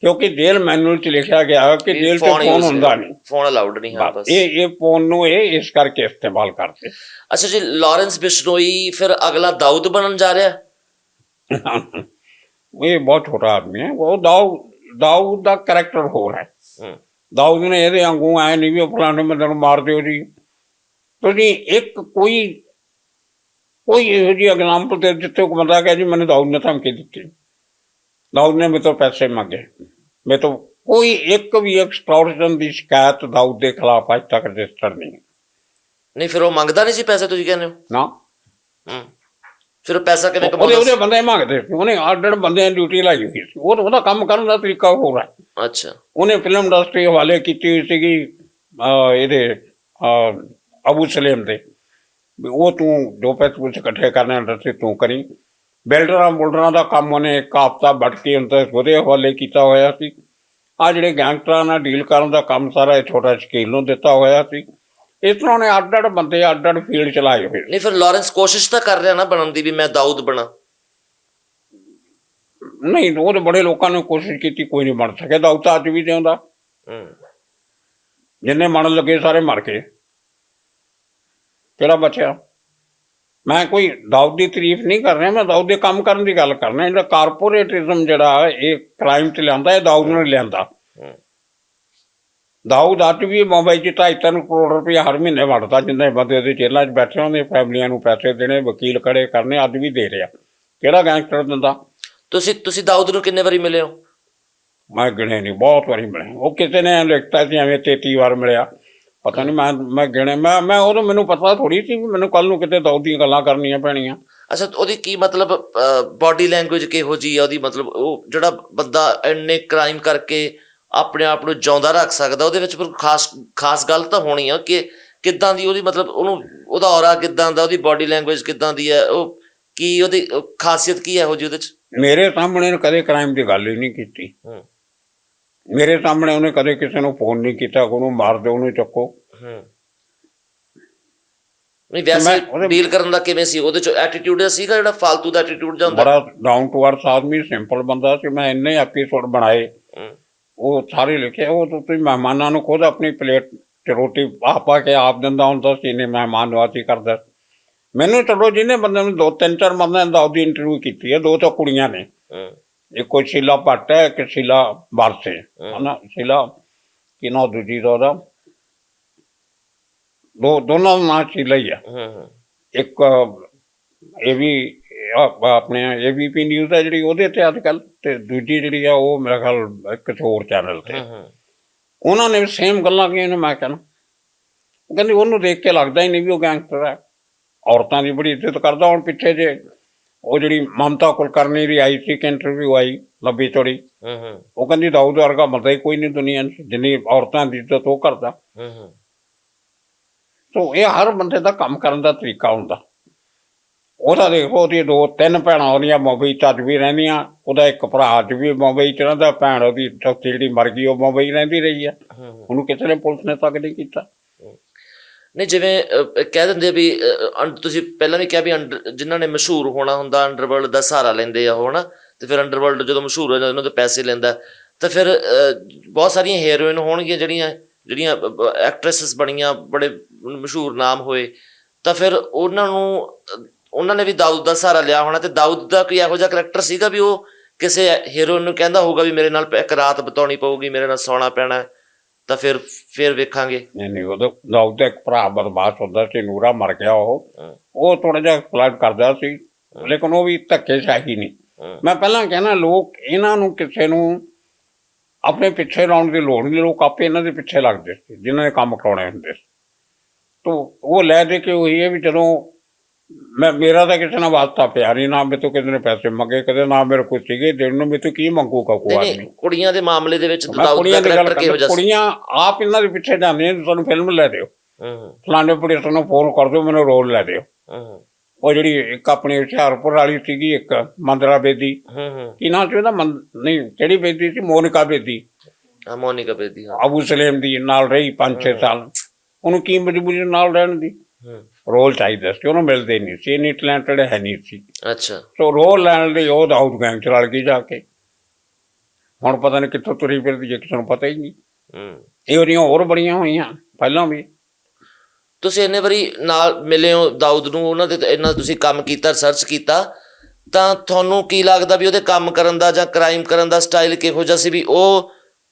ਕਿਉਂਕਿ ਜੇਲ੍ਹ ਮੈਨੂਅਲ 'ਚ ਲਿਖਿਆ ਗਿਆ ਕਿ ਜੇਲ੍ਹ 'ਚ ਫੋਨ ਹੁੰਦਾ ਨਹੀਂ। ਫੋਨ ਅਲਾਉਡ ਨਹੀਂ ਹਾਂ ਬਸ ਇਹ ਇਹ ਫੋਨ ਨੂੰ ਇਹ ਇਸ ਕਰਕੇ ਇਸਤੇਮਾਲ ਕਰਦੇ। ਅੱਛਾ ਜੀ ਲਾਰੈਂਸ ਬਿਸ਼ਨੋਈ ਫਿਰ ਅਗਲਾ ਦਾਊਦ ਬਣਨ ਜਾ ਰਿਹਾ? ਇਹ ਬਹੁਤ ਛੋਟਾ ਆਦਮੀ ਹੈ। ਉਹ ਦਾਊ ਦਾਊਦ ਦਾ ਕੈਰੈਕਟਰ ਹੋਰ ਹੈ। ਦਾਊਦ ਨੇ ਇਹਦੇ ਵਾਂਗੂ ਐ ਨਹੀਂ ਵੀ ਉਹ ਫਲਾਣੇ ਬੰਦੇ ਨੂੰ ਮਾਰ ਦਿਓ ਜੀ। ਤੁਸੀਂ ਇੱਕ ਕੋਈ ਕੋਈ ਇਹੋ ਜਿਹੀ ਐਗਜ਼ਾਮਪਲ ਤੇ ਜਿੱਥੇ ਕੋਈ ਬੰਦਾ ਕਹੇ ਜੀ ਮੈਨੂੰ ਦਾਊਦ ਨੇ ਧਮਕੀ ਦਿੱਤੀ। ਦਾਊਦ ਨੇ ਮੇਰੇ ਤੋਂ ਪੈਸੇ ਮੰਗੇ। ਮੇਰੇ ਤੋਂ ਕੋਈ ਇੱਕ ਵੀ ਐਕਸਟੋਰਸ਼ਨ ਦੀ ਸ਼ਿਕਾਇਤ ਦਾਊਦ ਦੇ ਖਿਲਾਫ ਅੱਜ ਤੱਕ ਰਜਿਸਟਰ ਨਹੀਂ। ਨਹੀਂ ਫਿਰ ਉਹ ਮੰਗਦਾ ਨਹੀਂ ਸੀ ਪੈਸੇ ਤੁਸੀਂ ਕਹਿੰਦੇ ਹੋ? ਨਾ। ਹੂੰ। ਫਿਰ ਪੈਸਾ ਕਿਵੇਂ ਉਹਦੇ ਕਮਾਉਂਦਾ ਉਹਦੇ ਬੰਦੇ ਮੰਗਦੇ ਉਹਨੇ ਆਰਡਰ ਬੰਦਿਆਂ ਡਿਊਟੀ ਲਾਈ ਹੋਈ ਸੀ। ਉਹ ਉਹਦਾ ਕੰਮ ਕਰਨ ਦਾ ਤਰੀਕਾ ਹੋਰ ਹੈ? ਅੱਛਾ। ਉਹਨੇ ਫਿਲਮ ਇੰਡਸਟਰੀ ਹਵਾਲੇ ਕੀਤੀ ਹੋਈ ਸੀਗੀ ਇਹਦੇ ਸਲੇਮ ਦੇ। ਵੀ ਉਹ ਤੂੰ ਜੋ ਪੈਸੇ ਪੂਸੇ ਇਕੱਠੇ ਕਰਨੇ ਇੰਡਸਟਰੀ ਤੂੰ ਕਰੀ। ਬਿਲਡਰਾਂ ਬੁਲਡਰਾਂ ਦਾ ਕੰਮ ਉਹਨੇ ਇੱਕ ਹਫ਼ਤਾ ਵੱਟ ਕੇ ਅੰਦਰ ਉਹਦੇ ਹਵਾਲੇ ਕੀਤਾ ਹੋਇਆ ਸੀ। ਆ ਜਿਹੜੇ ਗੈਂਗਸਟਰਾਂ ਨਾਲ ਡੀਲ ਕਰਨ ਦਾ ਕੰਮ ਸਾਰਾ ਇਹ ਛੋਟਾ ਸ਼ਕੀਲ ਨੂੰ ਦਿੱਤਾ ਹੋਇਆ ਸੀ। ਇਸ ਤਰ੍ਹਾਂ ਉਹਨੇ ਅੱਡ ਅੱਡ ਬੰਦੇ ਅੱਡ ਅੱਡ ਫੀਲਡ ਚਲਾਏ ਹੋਏ। ਨਹੀਂ ਫਿਰ ਲਾਰੈਂਸ ਕੋਸ਼ਿਸ਼ ਤਾਂ ਕਰ ਰਿਹਾ ਨਾ ਬਣਨ ਦੀ ਵੀ ਮੈਂ ਦਾਊਦ ਬਣਾ। ਨਹੀਂ ਉਹ ਤਾਂ ਬੜੇ ਲੋਕਾਂ ਨੇ ਕੋਸ਼ਿਸ਼ ਕੀਤੀ ਕੋਈ ਨਹੀਂ ਬਣ ਸਕਿਆ। ਦਾਊਦ ਅੱਜ ਵੀ ਜਿਉਂਦਾ। ਹੂੰ। ਜਿੰਨੇ ਮਰਨ ਲੱਗੇ ਸਾਰੇ ਮਰ ਗਏ। ਕਿਹੜਾ ਬਚਿਆ? ਮੈਂ ਕੋਈ ਦਾਊਦ ਦੀ ਤਾਰੀਫ ਨਹੀਂ ਕਰ ਰਿਹਾ ਮੈਂ ਦਾਊਦ ਦੇ ਕੰਮ ਕਰਨ ਦੀ ਗੱਲ ਕਰ ਰਿਹਾ ਜਿਹੜਾ ਕਾਰਪੋਰੇਟਿਜ਼ਮ ਜਿਹੜਾ ਇਹ ਕ੍ਰਾਈਮ ਤੇ ਲਿਆਂਦਾ ਇਹ ਦਾਊਦ ਨੇ ਲਿਆਂਦਾ। ਦਾਊਦ ਅੱਜ ਵੀ ਮੁੰਬਈ 'ਚ ਢਾਈ ਤਿੰਨ ਕਰੋੜ ਰੁਪਏ ਹਰ ਮਹੀਨੇ ਵੰਡਦਾ ਜਿੰਨੇ ਬੰਦੇ ਉਹਦੇ ਜੇਲ੍ਹਾਂ 'ਚ ਬੈਠੇ ਹੁੰਦੇ ਫੈਮਲੀਆਂ ਨੂੰ ਪੈਸੇ ਦੇਣੇ ਵਕੀਲ ਖੜੇ ਕਰਨੇ ਅੱਜ ਵੀ ਦੇ ਰਿਹਾ। ਕਿਹੜਾ ਗੈਂਗਸਟਰ ਦਿੰਦਾ ਤੁਸੀਂ ਤੁਸੀਂ ਦਾਊਦ ਨੂੰ ਕਿੰਨੇ ਵਾਰੀ ਮਿਲੇ ਹੋ? ਮੈਂ ਗਿਣੇ ਨਹੀਂ ਬਹੁਤ ਵਾਰੀ ਮਿਲਿਆ ਉਹ ਕਿਸੇ ਨੇ ਲਿਖਤਾ ਸੀ ਐਵੇਂ 33 ਵਾਰ ਮਿਲਿਆ। ਪਤਾ ਨਹੀਂ ਮੈਂ ਮੈਂ ਗਿਣੇ ਮੈਂ ਮੈਂ ਉਦੋਂ ਮੈਨੂੰ ਪਤਾ ਥੋੜੀ ਸੀ ਵੀ ਮੈਨੂੰ ਕੱਲ ਨੂੰ ਕਿਤੇ ਦੌੜ ਦੀਆਂ ਗੱਲਾਂ ਕਰਨੀਆਂ ਪੈਣੀਆਂ। ਅੱਛਾ ਉਹਦੀ ਕੀ ਮਤਲਬ ਬਾਡੀ ਲੈਂਗੁਏਜ ਕਿਹੋ ਜੀ ਆ ਉਹਦੀ? ਮਤਲਬ ਉਹ ਜਿਹੜਾ ਬੰਦਾ ਇੰਨੇ ਕ੍ਰਾਈਮ ਕਰਕੇ ਆਪਣੇ ਆਪ ਨੂੰ ਜਿਉਂਦਾ ਰੱਖ ਸਕਦਾ ਉਹਦੇ ਵਿੱਚ ਫਿਰ ਖਾਸ ਖਾਸ ਗੱਲ ਤਾਂ ਹੋਣੀ ਆ ਕਿ ਕਿੱਦਾਂ ਦੀ ਉਹਦੀ ਮਤਲਬ ਉਹਨੂੰ ਉਹਦਾ ਔਰਾ ਕਿੱਦਾਂ ਦਾ ਉਹਦੀ ਬਾਡੀ ਲੈਂਗੁਏਜ ਕਿੱਦਾਂ ਦੀ ਹੈ ਉਹ ਕੀ ਉਹਦੀ ਖਾਸੀਅਤ ਕੀ ਹੈ ਜੀ ਉਹਦੇ ਚ ਮੇਰੇ ਸਾਹਮਣੇ ਕਦੇ ਕ੍ਰਾਈਮ ਦੀ ਗੱਲ ਹੀ ਨਹੀਂ ਕੀਤੀ। ਹੂੰ। ਮੇਰੇ ਸਾਹਮਣੇ ਉਹਨੇ ਕਦੇ ਕਿਸੇ ਨੂੰ ਫੋਨ ਨਹੀਂ ਕੀਤਾ ਕਿ ਉਹਨੂੰ ਮਾਰ ਦਿਓ ਉਹਨੂੰ ਚੱਕੋ। ਹੂੰ। ਨਹੀਂ ਵੈਸੇ ਡੀਲ ਕਰਨ ਦਾ ਕਿਵੇਂ ਸੀ? ਉਹਦੇ ਚ ਐਟੀਟਿਊਡ ਸੀਗਾ ਜਿਹੜਾ ਫालतू ਦਾ ਐਟੀਟਿਊਡ ਜਾਂਦਾ ਬੜਾ down to earth Aadmi simple ਬੰਦਾ ਸੀ। ਮੈਂ ਇੰਨੇ ਐਪੀਸੋਡ ਬਣਾਏ। ਉਹ ਸਾਰੇ ਲਿਖੇ। ਉਹ ਤਾਂ ਤੁਸੀਂ ਮਹਿਮਾਨਾਂ ਨੂੰ ਖੁਦ ਆਪਣੀ ਪਲੇਟ 'ਚ ਰੋਟੀ ਆਪਾ ਕੇ ਆਪ ਦਿੰਦਾ ਹੁੰਦਾ ਸੀ ਨੇ ਮਹਿਮਾਨ ਨਵਾਜ਼ੀ ਕਰਦਾ। ਮੈਨੂੰ ਚਲੋ ਜਿਹਨੇ ਬੰਦੇ ਨੂੰ ਦੋ ਤਿੰਨ ਚਾਰ ਬੰਦਿਆਂ ਦਾ ਉਹਦੀ ਇੰਟਰਵਿਊ ਕੀਤੀ ਹੈ ਦੋ ਤਾਂ ਕੁੜੀਆਂ ਨੇ। ਹੂੰ ਇੱਕ ਕੋਈ ਸ਼ੀਲਾ ਭੱਟ ਹੈ ਇੱਕ ਸ਼ੀਲਾ ਬਾਰਸੇ ਹਨਾ? ਸ਼ੀਲਾ ਕੀ ਨਾਂ ਦੂਜੀ ਦਾ ਉਹਦਾ? ਦੋ ਦੋਨਾਂ ਦਾ ਨਾਂ ਸ਼ੀਲਾ ਹੀ ਆ। ਹੂੰ ਹੂੰ। ਇੱਕ ਇਹ ਵੀ ਆਪਣੇ ਏਬੀਪੀ ਨਿਊਜ਼ ਹੈ ਜਿਹੜੀ ਉਹਦੇ ਤੇ ਅੱਜ ਕੱਲ ਤੇ ਦੂਜੀ ਜਿਹੜੀ ਆ ਉਹ ਮੇਰਾ ਖਿਆਲ ਕਿਸੇ ਹੋਰ ਚੈਨਲ ਤੇ। ਉਹਨਾਂ ਨੇ ਸੇਮ ਗੱਲਾਂ ਕਹੀਆਂ ਨੇ ਮੈਂ ਕਹਿੰਦਾ ਉਹ ਕਹਿੰਦੀ ਉਹਨੂੰ ਦੇਖ ਕੇ ਲੱਗਦਾ ਹੀ ਨਹੀਂ ਵੀ ਉਹ ਗੈਂਗਸਟਰ ਹੈ। ਔਰਤਾਂ ਦੀ ਬੜੀ ਇੱਜ਼ਤ ਕਰਦਾ ਹੁਣ ਪਿੱਛੇ ਜੇ ਉਹ ਜਿਹੜੀ ਮਮਤਾ ਕੁਲਕਰਨੀ ਦੀ ਆਈ ਸੀ ਕਿ ਇੰਟਰਵਿਊ ਆਈ ਲੰਬੀ ਚੌੜੀ ਹੂੰ ਹੂੰ। ਉਹ ਕਹਿੰਦੀ ਦਾਊਦ ਵਰਗਾ ਬੰਦਾ ਹੀ ਕੋਈ ਨਹੀਂ ਦੁਨੀਆ 'ਚ ਜਿੰਨੀ ਔਰਤਾਂ ਦੀ ਇੱਜ਼ਤ ਉਹ ਕਰਦਾ। ਹੂੰ ਹੂੰ। ਸੋ ਇਹ ਹਰ ਬੰਦੇ ਦਾ ਕੰਮ ਕਰਨ ਦਾ ਤਰੀਕਾ ਹੁੰਦਾ। ਉਹਦਾ ਦੇਖੋ ਉਹਦੀ ਦੋ ਤਿੰਨ ਭੈਣਾਂ ਉਹਦੀਆਂ ਮੁੰਬਈ 'ਚ ਅੱਜ ਵੀ ਰਹਿੰਦੀਆਂ ਉਹਦਾ ਇੱਕ ਭਰਾ ਅੱਜ ਵੀ ਮੁੰਬਈ 'ਚ ਰਹਿੰਦਾ ਭੈਣ ਉਹਦੀ ਚੌਥੀ ਜਿਹੜੀ ਮਰ ਗਈ ਉਹ ਮੁੰਬਈ ਰਹਿੰਦੀ ਰਹੀ ਆ। ਉਹਨੂੰ ਕਿਸੇ ਨੇ ਪੁਲਿਸ ਨੇ ਤੱਕ ਨਹੀਂ ਕੀਤਾ। ਨਹੀਂ ਜਿਵੇਂ ਕਹਿ ਦਿੰਦੇ ਵੀ ਅਹ, ਤੁਸੀਂ ਪਹਿਲਾਂ ਵੀ ਕਿਹਾ ਵੀ ਅੰਡਰ ਜਿਨ੍ਹਾਂ ਨੇ ਮਸ਼ਹੂਰ ਹੋਣਾ ਹੁੰਦਾ ਅੰਡਰਵਰਲਡ ਦਾ ਸਹਾਰਾ ਲੈਂਦੇ ਆ ਉਹ ਹਨਾ? ਤੇ ਫਿਰ ਅੰਡਰਵਰਲਡ ਜਦੋਂ ਮਸ਼ਹੂਰ ਹੋ ਜਾਂਦਾ ਉਹਨਾਂ ਤੋਂ ਪੈਸੇ ਲੈਂਦਾ। ਤਾਂ ਫਿਰ ਬਹੁਤ ਸਾਰੀਆਂ ਹੀਰੋਇਨ ਹੋਣਗੀਆਂ ਜਿਹੜੀਆਂ ਜਿਹੜੀਆਂ ਐਕਟ੍ਰੈਸਸ ਬਣੀਆਂ ਬੜੇ ਮਸ਼ਹੂਰ ਨਾਮ ਹੋਏ। ਤਾਂ ਫਿਰ ਉਹਨਾਂ ਨੂੰ ਉਹਨਾਂ ਨੇ ਵੀ ਦਾਊਦ ਦਾ ਸਹਾਰਾ ਲਿਆ ਹੋਣਾ ਤੇ ਦਾਊਦ ਦਾ ਕੋਈ ਇਹੋ ਜਿਹਾ ਕਰੈਕਟਰ ਸੀਗਾ ਵੀ ਉਹ ਕਿਸੇ ਹੀਰੋਇਨ ਨੂੰ ਕਹਿੰਦਾ ਹੋਊਗਾ ਵੀ ਮੇਰੇ ਨਾਲ ਇੱਕ ਰਾਤ ਬਿਤਾਉਣੀ ਪਊਗੀ ਮੇਰੇ ਨਾਲ ਸੌਣਾ ਪੈਣਾ। ਤਾਂ ਫਿਰ ਫਿਰ ਵੇਖਾਂਗੇ। ਨਹੀਂ ਨਹੀਂ ਉਹਦਾ ਦਾ ਇੱਕ ਭਰਾ ਬਦਮਾਸ਼ ਹੁੰਦਾ ਸੀ ਨੂਰਾ ਮਰ ਗਿਆ ਉਹ। ਉਹ ਥੋੜਾ ਜਿਹਾ ਫਲਰਟ ਕਰਦਾ ਸੀ ਲੇਕਿਨ ਉਹ ਵੀ ਧੱਕੇ ਸ਼ਾਹੀ ਨਹੀਂ ਮੈਂ ਪਹਿਲਾਂ ਕਹਿਣਾ ਲੋਕ ਇਹਨਾਂ ਨੂੰ ਕਿਸੇ ਨੂੰ ਆਪਣੇ ਪਿੱਛੇ ਲਾਉਣ ਦੀ ਲੋੜ ਨਹੀਂ ਲੋਕ ਆਪੇ ਇਹਨਾਂ ਦੇ ਪਿੱਛੇ ਲੱਗਦੇ ਸੀ ਜਿਨ੍ਹਾਂ ਨੇ ਕੰਮ ਕਰਾਉਣੇ ਹੁੰਦੇ ਸੀ। ਤੋ ਉਹ ਲੈ ਦੇ ਕੇ ਉਹੀ ਹੈ ਵੀ ਜਦੋਂ ਮੈਂ ਮੇਰਾ ਤਾਂ ਕਿਸੇ ਨਾਲ ਵਾਸਤਾ ਪਿਆ ਨਹੀਂ ਨਾ ਮੇਰੇ ਤੋਂ ਕਿਸੇ ਨੇ ਪੈਸੇ ਮੰਗੇ ਕਦੇ ਨਾ ਮੇਰੇ ਕੋਲ ਸੀਗੇ ਦੇਣ ਨੂੰ ਮੇਰੇ ਤੋਂ ਕੀ ਮੰਗੂਗਾ ਕੋਈ ਨਹੀਂ ਆਦਮੀ? ਕੁੜੀਆਂ ਦੇ ਮਾਮਲੇ ਦੇ ਵਿੱਚ ਮੈਂ ਦਾਊਦ ਦਾ ਕੁੜੀਆਂ ਦੀ ਗੱਲ ਕਰੈਕਟਰ ਕਿਹੋ ਕਰਦਾ ਜਿਹਾ ਸੀ? ਕੁੜੀਆਂ ਆਪ ਇਹਨਾਂ ਦੇ ਪਿੱਛੇ ਜਾਂਦੀਆਂ ਨੇ, ਤੁਹਾਨੂੰ ਫਿਲਮ ਲੈ ਦਿਓ। ਹੂੰ। ਫਲਾਣੇ ਪੁਲਿਸ ਨੂੰ ਫੋਨ ਕਰ ਦਿਓ ਮੈਨੂੰ ਰੋਲ ਲੈ ਦਿਓ। ਹੂੰ। ਉਹ ਜਿਹੜੀ ਇੱਕ ਆਪਣੀ ਹੁਸ਼ਿਆਰਪੁਰ ਵਾਲੀ ਸੀਗੀ ਇੱਕ ਮੰਦਰਾ ਬੇਦੀ। ਹੂੰ ਹੂੰ। ਕੀ ਨਾਮ ਸੀ ਉਹਦਾ ਨਹੀਂ ਕਿਹੜੀ ਬੇਦੀ ਸੀ ਮੋਨਿਕਾ ਬੇਦੀ। ਆ ਮੋਨਿਕਾ ਬੇਦੀ ਹਾਂ। ਅਬੂ ਸਲੇਮ ਦੀ ਨਾਲ ਰਹੀ 5-6 ਸਾਲ। ਉਹਨੂੰ ਕੀ ਮਜਬੂਰੀ ਨਾਲ ਰਹਿਣ ਦੀ? ਹੂੰ। ਰੋਲ ਚਾਹੀਦਾ ਸੀ ਉਹਨੂੰ ਮਿਲਦੇ ਨਹੀਂ ਸੀ ਇੰਨੀ ਟੈਲੈਂਟਡ ਹੈ ਨਹੀਂ ਸੀ। ਅੱਛਾ। ਸੋ ਰੋਲ ਲੈਣ ਲਈ ਉਹ ਦਾਊਦ ਗੈਂਗ ਚ ਰਲ ਗਈ ਜਾ ਕੇ। ਹੁਣ ਪਤਾ ਨਹੀਂ ਕਿੱਥੋਂ ਤੁਰੀ ਫਿਰਦੀ ਜੇ ਕਿਸੇ ਨੂੰ ਪਤਾ ਹੀ ਨਹੀਂ। ਹੂੰ। ਇਹ ਉਹਦੀਆਂ ਹੋਰ ਬੜੀਆਂ ਹੋਈਆਂ ਪਹਿਲਾਂ ਵੀ। ਤੁਸੀਂ ਇੰਨੇ ਵਾਰੀ ਨਾਲ ਮਿਲੇ ਹੋ ਦਾਊਦ ਨੂੰ ਉਹਨਾਂ ਦੇ ਇੰਨਾ ਤੁਸੀਂ ਕੰਮ ਕੀਤਾ ਰਿਸਰਚ ਕੀਤਾ ਤਾਂ ਤੁਹਾਨੂੰ ਕੀ ਲੱਗਦਾ ਵੀ ਉਹਦੇ ਕੰਮ ਕਰਨ ਦਾ ਜਾਂ ਕ੍ਰਾਈਮ ਕਰਨ ਦਾ ਸਟਾਈਲ ਕਿਹੋ ਜਿਹਾ ਸੀ ਵੀ ਉਹ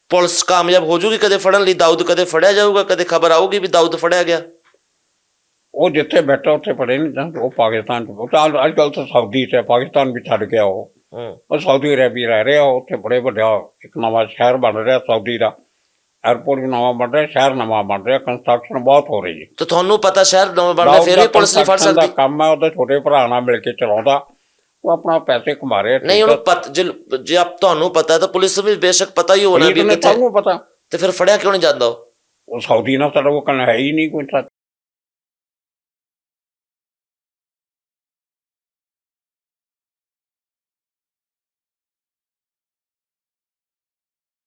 ਪੁਲਿਸ ਕਾਮਯਾਬ ਹੋ ਜੂਗੀ ਕਦੇ ਫੜਨ ਲਈ ਦਾਊਦ ਕਦੇ ਫੜਿਆ ਜਾਊਗਾ ਕਦੇ ਖਬਰ ਆਊਗੀ ਵੀ ਦਾਊਦ ਫੜਿਆ ਗਿਆ? ਉਹ ਜਿੱਥੇ ਬੈਠਾ ਉੱਥੇ ਪੜੇ ਨਹੀਂ ਜਾਂ ਉਹ ਪਾਕਿਸਤਾਨ ਚ ਤਾਂ ਅੱਜ ਕੱਲ੍ਹ ਤਾਂ ਸਾਊਦੀ ਚ ਹੈ, ਪਾਕਿਸਤਾਨ ਵੀ ਛੱਡ ਗਿਆ ਉਹ। ਹੂੰ। ਉਹ ਸਾਊਦੀ ਅਰੇਬੀਆ ਰਹਿ ਰਿਹਾ ਉੱਥੇ ਬੜੇ ਵੱਡਾ ਇੱਕ ਨਵਾਂ ਸ਼ਹਿਰ ਬਣ ਰਿਹਾ ਸਾਊਦੀ ਦਾ। 에ਅਰਪੋਰਟ ਵੀ ਨਵਾਂ ਬਣ ਰਿਹਾ ਸ਼ਹਿਰ ਨਵਾਂ ਬਣ ਰਿਹਾ ਕੰਸਟਰਕਸ਼ਨ ਬਹੁਤ ਹੋ ਰਹੀ ਹੈ। ਤਾਂ ਤੁਹਾਨੂੰ ਪਤਾ ਸ਼ਹਿਰ ਨਵਾਂ ਬਣਦਾ ਫਿਰ ਵੀ ਪੁਲਿਸ ਨਹੀਂ ਫੜ construction ਦਾ ਸਕਦੀ? ਕੰਮ ਹੈ ਉਹਦੇ ਛੋਟੇ ਭਰਾ ਨਾਲ ਮਿਲ ਕੇ ਚਲਾਉਂਦਾ। ਉਹ ਆਪਣਾ ਪੈਸੇ ਕਮਾ ਰਿਹਾ ਨਹੀਂ ਉਹਨੂੰ ਪਤ ਜੇ ਜੇ ਆਪ ਤੁਹਾਨੂੰ ਪਤਾ ਤਾਂ ਪੁਲਿਸ ਨੂੰ ਵੀ ਬੇਸ਼ੱਕ ਪਤਾ ਹੀ ਹੋਣਾ ਵੀ ਪੁਲਿਸ ਨੂੰ ਕਿੱਥੇ। ਸਭ ਨੂੰ ਪਤਾ। ਤੇ ਫਿਰ ਫੜਿਆ ਕਿਉਂ ਨਹੀਂ ਜਾਂਦਾ ਉਹ? ਉਹ ਸਾਊਦੀ ਨਾਲ ਸਾਡਾ ਉਹ ਕੰਨ ਹੈ ਹੀ ਨਹੀਂ ਕੋਈ